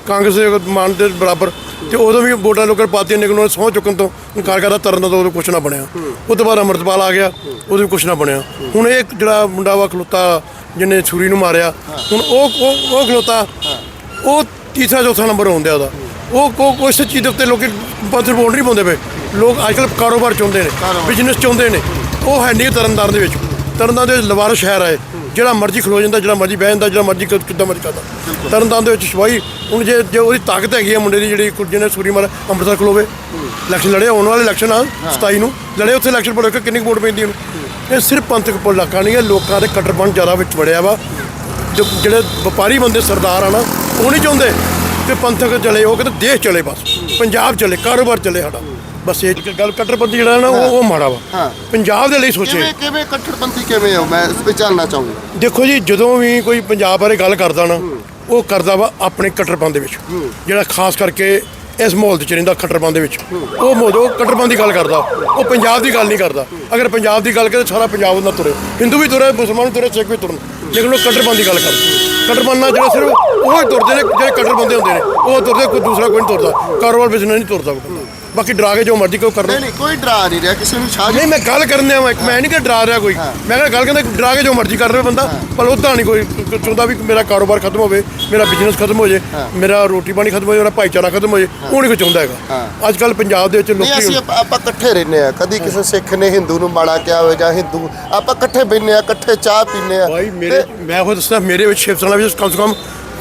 ਕਾਂਗਰਸ ਦੇ ਮਾਨ ਦੇ ਬਰਾਬਰ ਤੇ ਉਦੋਂ ਵੀ ਵੋਟਾਂ ਲੋਕਾਂ ਪਾਤੀਆਂ ਨੇ ਉਹਨਾਂ ਸਹੁੰ ਚੁੱਕਣ ਤੋਂ ਇਨਕਾਰ ਕਰਦਾ ਤਰਨ ਦਾ ਉਦੋਂ ਕੁਛ ਨਾ ਬਣਿਆ ਉਹ ਤੋਂ ਬਾਅਦ ਅੰਮ੍ਰਿਤਪਾਲ ਆ ਗਿਆ ਉਦੋਂ ਵੀ ਕੁਛ ਨਾ ਬਣਿਆ ਹੁਣ ਇਹ ਜਿਹੜਾ ਮੁੰਡਾ ਵਾ ਖਲੋਤਾ ਜਿਹਨੇ ਛੁਰੀ ਨੂੰ ਮਾਰਿਆ ਹੁਣ ਉਹ ਉਹ ਉਹ ਖਲੋਤਾ ਉਹ ਤੀਸਰਾ ਚੌਥਾ ਨੰਬਰ ਆਉਂਦਾ ਉਹਦਾ ਉਹ ਉਹ ਉਸ ਚੀਜ਼ ਦੇ ਉੱਤੇ ਲੋਕੀ ਪੰਥ ਵੋਟ ਨਹੀਂ ਪਾਉਂਦੇ ਪਏ। ਲੋਕ ਅੱਜਕੱਲ ਕਾਰੋਬਾਰ ਚਾਹੁੰਦੇ ਨੇ ਬਿਜ਼ਨਸ ਚਾਹੁੰਦੇ ਨੇ। ਉਹ ਹੈ ਨਹੀਂ ਤਰਨਤਾਰਨ ਦੇ ਵਿੱਚ। ਤਰਨਤਾਰਨ ਦੇ ਵਿੱਚ ਲਵਾਰਸ ਸ਼ਹਿਰ ਹੈ ਜਿਹੜਾ ਮਰਜ਼ੀ ਖਲੋ ਜਾਂਦਾ ਜਿਹੜਾ ਮਰਜ਼ੀ ਬਹਿ ਜਾਂਦਾ ਜਿਹੜਾ ਮਰਜ਼ੀ ਕ- ਕਿੱਦਾਂ ਮਰਜ਼ੀ ਕਰਦਾ। ਤਰਨਤਾਰਨ ਦੇ ਵਿੱਚ ਸਿਪਾਹੀ ਹੁਣ ਜੇ ਜੇ ਉਹਦੀ ਤਾਕਤ ਹੈਗੀ ਆ ਮੁੰਡੇ ਦੀ ਜਿਹੜੀ ਕੁ- ਜਿਹਨੇ ਸੂਰੀ ਮਾਰ ਅੰਮ੍ਰਿਤਸਰ ਖਲੋਵੇ। ਇਲੈਕਸ਼ਨ ਲੜੇ ਆਉਣ ਵਾਲੇ ਇਲੈਕਸ਼ਨ ਆ 27 ਨੂੰ। ਲੜੇ ਉੱਥੇ ਇਲੈਕਸ਼ਨ ਪੜੋ ਕਿ ਕਿੰਨੀ ਕੁ ਵੋਟ ਪੈਂਦੀ ਉਹਨੂੰ। ਇਹ ਸਿਰਫ ਪੰਥਕ ਪੁਲ ਇਲਾਕਾ ਨਹੀਂ ਹੈ ਲੋਕਾਂ ਦੇ ਕੱਟੜਪਣ ਜ਼ਿਆਦਾ ਵਿੱਚ ਵੜਿਆ ਵਾ। ਜੋ ਜਿਹੜੇ ਵਪਾਰੀ ਬੰਦੇ ਸਰਦਾਰ ਆ ਨਾ ਉਹ ਨਹੀਂ ਚਾਹੁੰਦੇ। ਕਿ ਪੰਥਕ ਚਲੇ ਉਹ ਕਹਿੰਦੇ ਦੇਸ਼ ਚਲੇ ਬਸ। ਪੰਜਾਬ ਚਲੇ ਕਾਰੋਬਾਰ ਚਲੇ ਸਾਡਾ। ਬਸ ਇਹ ਗੱਲ ਕੱਟੜਪੰਥੀ ਜਿਹੜਾ ਨਾ ਉਹ ਉਹ ਮਾੜਾ ਵਾ। ਹਾਂ। ਪੰਜਾਬ ਦੇ ਲਈ ਸੋਚੇ। ਕਿਵੇਂ ਕਿਵੇਂ ਕੱਟੜਪੰਥੀ ਕਿਵੇਂ ਹੋ? ਮੈਂ ਇਸ ਵਿੱਚ ਜਾਣਨਾ ਚਾਹੂੰਗਾ। ਦੇਖੋ ਜੀ ਜਦੋਂ ਵੀ ਕੋਈ ਪੰਜਾਬ ਬਾਰੇ ਗੱਲ ਕਰਦਾ ਨਾ ਉਹ ਕਰਦਾ ਵਾ ਆਪਣੇ ਕੱਟੜਪੰਥ ਦੇ ਵਿੱਚ। ਜਿਹੜਾ ਖਾਸ ਕਰਕੇ ਇਸ ਮਾਹੌਲ ਦੇ ਚ ਰਹਿੰਦਾ ਖੱਟਰਪੰਥ ਦੇ ਵਿੱਚ। ਉਹ ਉਹ ਕੱਟੜਪੰਥ ਦੀ ਗੱਲ ਕਰਦਾ। ਉਹ ਪੰਜਾਬ ਦੀ ਗੱਲ ਨਹੀਂ ਕਰਦਾ। ਅਗਰ ਪੰਜਾਬ ਦੀ ਗੱਲ ਕਰੇ ਸਾਰਾ ਪੰਜਾਬ ਉਹਨਾਂ ਤੁਰੇ। ਹਿੰਦੂ ਵੀ ਤੁਰੇ ਮੁਸਲਮਾਨ ਵੀ ਤੁਰੇ ਸਿੱਖ ਵੀ ਤੁਰਨ। ਲੇਕਿਨ ਉਹ ਕੱਟੜਪੰਥ ਦੀ ਗੱਲ ਕਰਦੇ। ਕੱਟੜਪੰਥ ਜਿਹੜਾ ਸਿਰਫ ਉਹ ਹੀ ਤੁਰਦੇ ਨੇ, ਜਿਹੜੇ ਕੱਟੜ ਬੰਦੇ ਹੁੰਦੇ ਨੇ, ਉਹ ਤੁਰਦੇ ਕੋਈ ਦੂਸਰਾ ਕੋਈ ਨਹੀਂ ਤੁਰਦਾ। ਕਾਰੋਬਾਰ ਬਿਜ਼ਨਸ ਨਹੀਂ ਤੁਰਦਾ। ਬਾਕੀ ਡਰਾ ਕੇ ਜੋ ਮਰਜ਼ੀ ਕੋਈ ਕਰਨਾ। ਨਹੀਂ ਨਹੀਂ ਕੋਈ ਡਰਾ ਨਹੀਂ ਰਿਹਾ ਕਿਸੇ ਨੂੰ ਸਾਜ ਨਹੀਂ ਮੈਂ ਗੱਲ ਕਰਨ ਦਿਆਂ ਮੈਂ ਮੈਂ ਨਹੀਂ ਕਿ ਡਰਾ ਰਿਹਾ ਕੋਈ। ਮੈਂ ਕਿਹਾ ਗੱਲ ਕਹਿੰਦਾ ਡਰਾ ਕੇ ਜੋ ਮਰਜ਼ੀ ਕਰ ਰਿਹਾ ਬੰਦਾ ਪਰ ਉਹਦਾ ਨਹੀਂ ਕੋਈ। ਚਾਹੁੰਦਾ ਵੀ ਮੇਰਾ ਕਾਰੋਬਾਰ ਖਤਮ ਹੋਵੇ ਮੇਰਾ ਬਿਜ਼ਨਸ ਖਤਮ ਹੋ ਜੇ ਮੇਰਾ ਰੋਟੀ ਪਾਣੀ ਖਤਮ ਹੋ ਜਾਏ ਮੇਰਾ ਭਾਈਚਾਰਾ ਖਤਮ ਹੋ ਜੇ ਉਹ ਨਹੀਂ ਕੋਈ ਚਾਹੁੰਦਾ ਹੈਗਾ। ਅੱਜ ਕੱਲ ਪੰਜਾਬ ਦੇ ਵਿੱਚ ਨਹੀਂ ਅਸੀਂ ਲੋਕੀ ਆਪਾਂ ਇਕੱਠੇ ਰਹਿੰਦੇ ਆ ਕਦੀ ਕਿਸੇ ਸਿੱਖ ਨੇ ਹਿੰਦੂ ਨੂੰ ਮਾੜਾ ਕਿਹਾ ਹੋਵੇ ਜਾਂ ਹਿੰਦੂ ਆਪਾਂ ਇਕੱਠੇ ਬੈਠਨੇ ਆ ਇਕੱਠੇ ਚਾਹ ਪੀਨੇ ਆ ਭਾਈ ਮੇਰੇ ਮੈਂ ਉਹ ਦੱਸਦਾ ਮੇਰੇ ਵਿੱਚ ਸ਼ਿਵ ਸੈਨਾ ਵਿੱਚ ਕਮ ਸੇ ਕਮ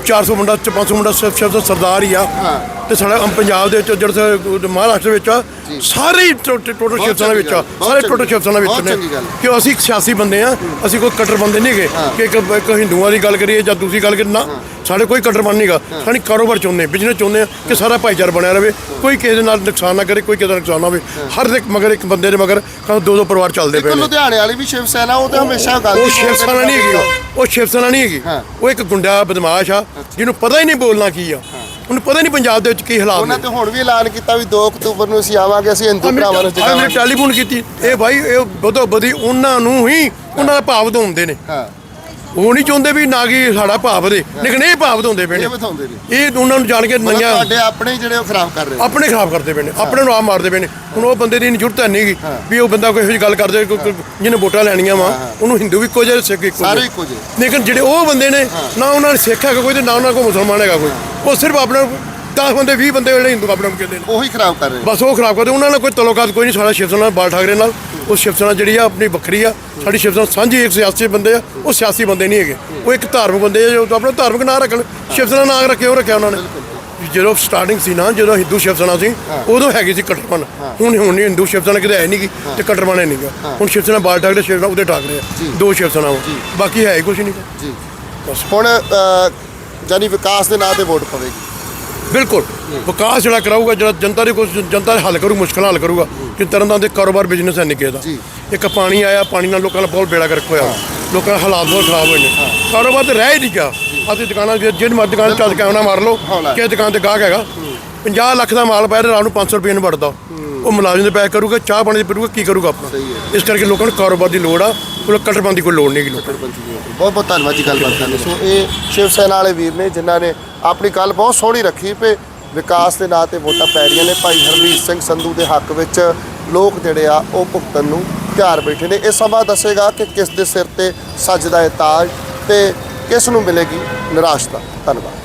400 ਮੁੰਡਾ 500 ਮੁੰਡਾ ਸਿਰਫ ਦਾ ਸਰਦਾਰ ਹੀ ਆ। ਤੇ ਸਾਡਾ ਪੰਜਾਬ ਦੇ ਵਿੱਚ ਜਿਹੜੇ ਮਹਾਰਾਸ਼ਟਰ ਵਿੱਚ ਆ ਸਾਰੇ ਹੀ ਟੋਟਲ ਸ਼ਿਵ ਸੈਨਾ ਵਿੱਚ ਆ। ਸਾਰੇ ਟੋਟਲ ਸ਼ਿਵ ਸੈਨਾ ਵਿੱਚ ਨੇ। ਕਿ ਅਸੀਂ ਇੱਕ ਸਿਆਸੀ ਬੰਦੇ ਆ ਅਸੀਂ ਕੋਈ ਕੱਟਰ ਬੰਦੇ ਨਹੀਂ ਹੈਗੇ ਕਿ ਇੱਕ ਇੱਕ ਹਿੰਦੂਆਂ ਦੀ ਗੱਲ ਕਰੀਏ ਜਾਂ ਦੂਸਰੀ ਗੱਲ ਕਰੀਏ ਨਾ ਸਾਡੇ ਕੋਈ ਕੱਟਰਪਨ ਨਹੀਂਗਾ ਸਾਡੀ ਕਾਰੋਬਾਰ ਚਾਹੁੰਦੇ ਬਿਜ਼ਨਸ ਚਾਹੁੰਦੇ ਆ ਕਿ ਸਾਰਾ ਭਾਈਚਾਰਾ ਬਣਿਆ ਰਵੇ ਕੋਈ ਕਿਸੇ ਦੇ ਨਾਲ ਨੁਕਸਾਨ ਨਾ ਕਰੇ ਕੋਈ ਕਿਸੇ ਦਾ ਨੁਕਸਾਨ ਨਾ ਹੋਵੇ। ਹਰ ਇੱਕ ਮਗਰ ਇੱਕ ਬੰਦੇ ਦੇ ਮਗਰ ਦੋ ਦੋ ਪਰਿਵਾਰ ਚੱਲਦੇ ਪਏ ਨੇ। ਲੁਧਿਆਣੇ ਵਾਲੀ ਵੀ ਸ਼ਿਵ ਸੈਨਾ ਉਹ ਤੇ ਹਮੇਸ਼ਾ ਗੱਲ ਉਹ ਸ਼ਿਵ ਸੈਨਾ ਨਹੀਂ ਹੈਗੀ ਉਹ। ਸ਼ਿਵ ਸੈਨਾ ਨਹੀਂ ਹੈਗੀ। ਉਹ ਇੱਕ ਗੁੰਡਾ ਬਦਮਾਸ਼ ਆ ਜਿਹਨੂੰ ਪਤਾ ਹੀ ਨਹੀਂ ਬੋਲਣਾ ਕੀ ਆ। ਉਹਨੂੰ ਪਤਾ ਨਹੀਂ ਪੰਜਾਬ ਦੇ ਵਿੱਚ ਕੀ ਹਾਲਾਤ ਉਹਨਾਂ ਤੇ ਹੁਣ ਵੀ ਐਲਾਨ ਕੀਤਾ ਵੀ 2 ਅਕਤੂਬਰ ਨੂੰ ਅਸੀਂ ਆਵਾਂਗੇ ਅਸੀਂ ਹਿੰਦੂ ਭਰਾਵਾਂ ਨੂੰ ਜਗਾਵਾਂਗੇ। ਟੈਲੀਫੋਨ ਕੀਤੀ। ਇਹ ਭਾਈ ਇਹ ਬਦੋ ਬਦੀ ਉਹਨਾਂ ਨੂੰ ਹੀ ਉਹਨਾਂ ਦਾ ਭਾਵ ਦਿੰਦੇ ਨੇ। ਹਾਂ। ਉਹ ਨਹੀਂ ਚਾਹੁੰਦੇ ਵੀ ਨਾ ਕਿ ਸਾਡਾ ਭਾਵ ਦੇ। ਲੇਕਿਨ ਇਹ ਭਾਵ ਦਿੰਦੇ ਪਏ ਨੇ। ਇਹ ਬਤਾਉਂਦੇ ਨੇ। ਇਹ ਉਹਨਾਂ ਨੂੰ ਜਾਣ ਕੇ ਨਈਆਂ ਤੁਹਾਡੇ ਆਪਣੇ ਜਿਹੜੇ ਉਹ ਖਰਾਬ ਕਰ ਰਹੇ ਨੇ। ਆਪਣੇ ਖਰਾਬ ਕਰਦੇ ਪਏ ਨੇ। ਆਪਣੇ ਨੂੰ ਆਪ ਮਾਰਦੇ ਪਏ ਨੇ। ਹੁਣ ਉਹ ਬੰਦੇ ਦੀ ਨਹੀਂ ਜ਼ਰੂਰਤ ਹੈ ਨਹੀਂਗੀ ਵੀ ਉਹ ਬੰਦਾ ਕੋਈ ਇਹੋ ਜਿਹੀ ਗੱਲ ਕਰਦੇ ਜਿਹਨੇ ਵੋਟਾਂ ਲੈਣੀਆਂ ਵਾ ਉਹਨੂੰ ਹਿੰਦੂ ਵੀ ਇੱਕੋ ਜਿਹਾ ਸਿੱਖ ਇੱਕੋ ਸਾਰੇ। ਇੱਕੋ ਜਿਹੇ। ਲੇਕਿਨ ਜਿਹੜੇ ਉਹ ਬੰਦੇ ਨੇ ਨਾ ਉਹਨਾਂ ਨੇ ਸਿੱਖ ਹੈਗਾ ਕੋਈ ਤੇ ਨਾ ਉਹਨਾਂ ਕੋਲ ਮੁਸਲਮਾਨ ਹੈਗਾ ਕੋਈ। ਉਹ ਸਿਰਫ ਆਪਣਾ 10 ਬੰਦੇ 20 ਬੰਦੇ ਜਿਹੜੇ ਹਿੰਦੂ ਆਪਣੇ ਕਹਿੰਦੇ ਨੇ। ਉਹੀ ਖਰਾਬ ਕਰ ਰਹੇ। ਬਸ ਉਹ ਖਰਾਬ ਕਰਦੇ ਉਹਨਾਂ ਨਾਲ ਕੋਈ ਤਲੋਕਾਤ ਕੋਈ ਨਹੀਂ ਸਾਡਾ ਸ਼ਿਵ ਸੈਨਾ ਬਾਲ ਠਾਕਰੇ ਨਾਲ। ਉਹ ਸ਼ਿਵ ਸੈਨਾ ਜਿਹੜੀ ਆ ਆਪਣੀ ਵੱਖਰੀ ਆ। ਸਾਡੀ ਸ਼ਿਵ ਸੈਨਾ ਸਾਂਝੀ ਇੱਕ ਸਿਆਸੀ ਬੰਦੇ ਆ ਉਹ ਸਿਆਸੀ ਬੰਦੇ ਨਹੀਂ ਹੈਗੇ। ਉਹ ਇੱਕ ਧਾਰਮਿਕ ਬੰਦੇ ਆ ਜੋ ਆਪਣਾ ਧਾਰਮਿਕ ਨਾਂ ਰੱਖਣ। ਸ਼ਿਵ ਸੈਨਾ ਨਾਂ ਰੱਖਿਆ ਉਹ ਰੱਖਿਆ ਉਹਨਾਂ ਨੇ। ਜਦੋਂ ਸਟਾਰਟਿੰਗ ਸੀ ਨਾ ਜਦੋਂ ਹਿੰਦੂ ਸ਼ਿਵ ਸੈਨਾ ਸੀ ਉਦੋਂ ਹੈਗੀ ਸੀ ਕੱਟਰਪਨ। ਹੁਣ ਹੁਣ ਨਹੀਂ ਹਿੰਦੂ ਸ਼ਿਵ ਸੈਨਾ ਕਿਤੇ ਹੈ ਨਹੀਂਗੀ ਤੇ ਕੱਟਰਪਨ ਹੈ ਨਹੀਂਗਾ। ਹੁਣ ਸ਼ਿਵ ਸੈਨਾ ਬਾਲ ਠਾਕਰੇ ਸ਼ਿਵ ਸੈਨਾ ਉਹਦੇ ਠਾਕਰੇ ਆ। ਦੋ ਸ਼ਿਵ ਸੈਨਾ ਬਾਕੀ ਹੈ ਕੁਝ ਨਹੀਂ। ਜੀ। ਹੁਣ ਜਾਨੀ ਵਿਕਾਸ ਦੇ ਨਾਂ ਤੇ ਵੋਟ ਪਵੇਗੀ। ਬਿਲਕੁਲ। ਵਿਕਾਸ ਜਿਹੜਾ ਕਰਾਊਗਾ ਜਿਹੜਾ ਜਨਤਾ ਦੇ ਕੁਝ ਜਨਤਾ ਦੇ ਹੱਲ ਕਰੂ ਮੁਸ਼ਕਲਾਂ ਹੱਲ ਕਰੂਗਾ ਕਿ ਤਰ੍ਹਾਂ ਦੇ ਕਾਰੋਬਾਰ ਬਿਜ਼ਨਸ ਹੈ ਨਹੀਂ ਕਿਸੇ ਦਾ। ਇੱਕ ਪਾਣੀ ਆਇਆ ਪਾਣੀ ਨਾਲ ਲੋਕਾਂ ਦਾ ਬਹੁਤ ਬੇੜਾ ਗਰਕ ਹੋਇਆ। ਲੋਕਾਂ ਦੇ ਹਾਲਾਤ ਬਹੁਤ ਖਰਾਬ ਹੋਏ ਨੇ। ਕਾਰੋਬਾਰ ਤੇ ਰਹਿ ਹੀ ਨਹੀਂ ਗਿਆ। ਅਸੀਂ ਦੁਕਾਨਾਂ ਦੀ ਜਿਹੜੀ ਮਰਜ਼ੀ ਦੁਕਾਨ ਚੱਲ ਕੇ ਆਉਣਾ ਮਾਰ ਲਓ। ਕਿ ਦੁਕਾਨ ਤੇ ਗਾਹਕ ਹੈਗਾ। 50 ਲੱਖ ਦਾ ਮਾਲ ਪਾਇਆ ਤੇ ਰਾਤ ਨੂੰ 500 ਰੁਪਏ ਨੂੰ ਵੜਦਾ। ਉਹ ਮੁਲਾਜ਼ਮ ਦੇ ਪੈਸੇ ਕਰੂਗਾ ਚਾਹ ਪਾਣੀ ਦੇ ਪੀਊਗਾ ਕੀ ਕਰੂਗਾ ਆਪਣਾ। ਇਸ ਕਰਕੇ ਲੋਕਾਂ ਨੂੰ ਕਾਰੋਬਾਰ ਦੀ ਲੋੜ ਆ ਕੋਈ ਕੱਟਰਬੰਦੀ ਕੋਈ ਲੋੜ ਨਹੀਂ ਗੀ ਲੋਕਾਂ ਨੂੰ। ਬਹੁਤ ਬਹੁਤ ਧੰਨਵਾਦ ਜੀ ਗੱਲਬਾਤ ਕਰਨ ਲਈ। ਸੋ ਇਹ ਸ਼ਿਵ ਸੈਨਾ ਵਾਲੇ ਵੀਰ ਨੇ ਜਿਨ੍ਹਾਂ ਨੇ ਆਪਣੀ ਗੱਲ ਬਹੁਤ ਸੋਹਣੀ ਰੱਖੀ ਪਏ ਵਿਕਾਸ ਦੇ ਨਾਂ ਤੇ ਵੋਟਾਂ ਪੈ ਰਹੀਆਂ ਨੇ। ਭਾਈ ਹਰਮੀਤ ਸਿੰਘ ਸੰਧੂ ਦੇ ਹੱਕ ਵਿੱਚ ਲੋਕ ਜਿਹੜੇ ਆ ਉਹ ਭੁਗਤਣ ਨੂੰ ਤਿਆਰ ਬੈਠੇ ਨੇ। ਇਹ ਸਮਾਂ ਦੱਸੇਗਾ ਕਿ ਕਿਸ ਦੇ ਸਿਰ ਤੇ ਸੱਜਦਾ ਹੈ ਤਾਜ ਤੇ ਕਿਸ ਨੂੰ ਮਿਲੇਗੀ ਨਿਰਾਸ਼ਤਾ। ਧੰਨਵਾਦ।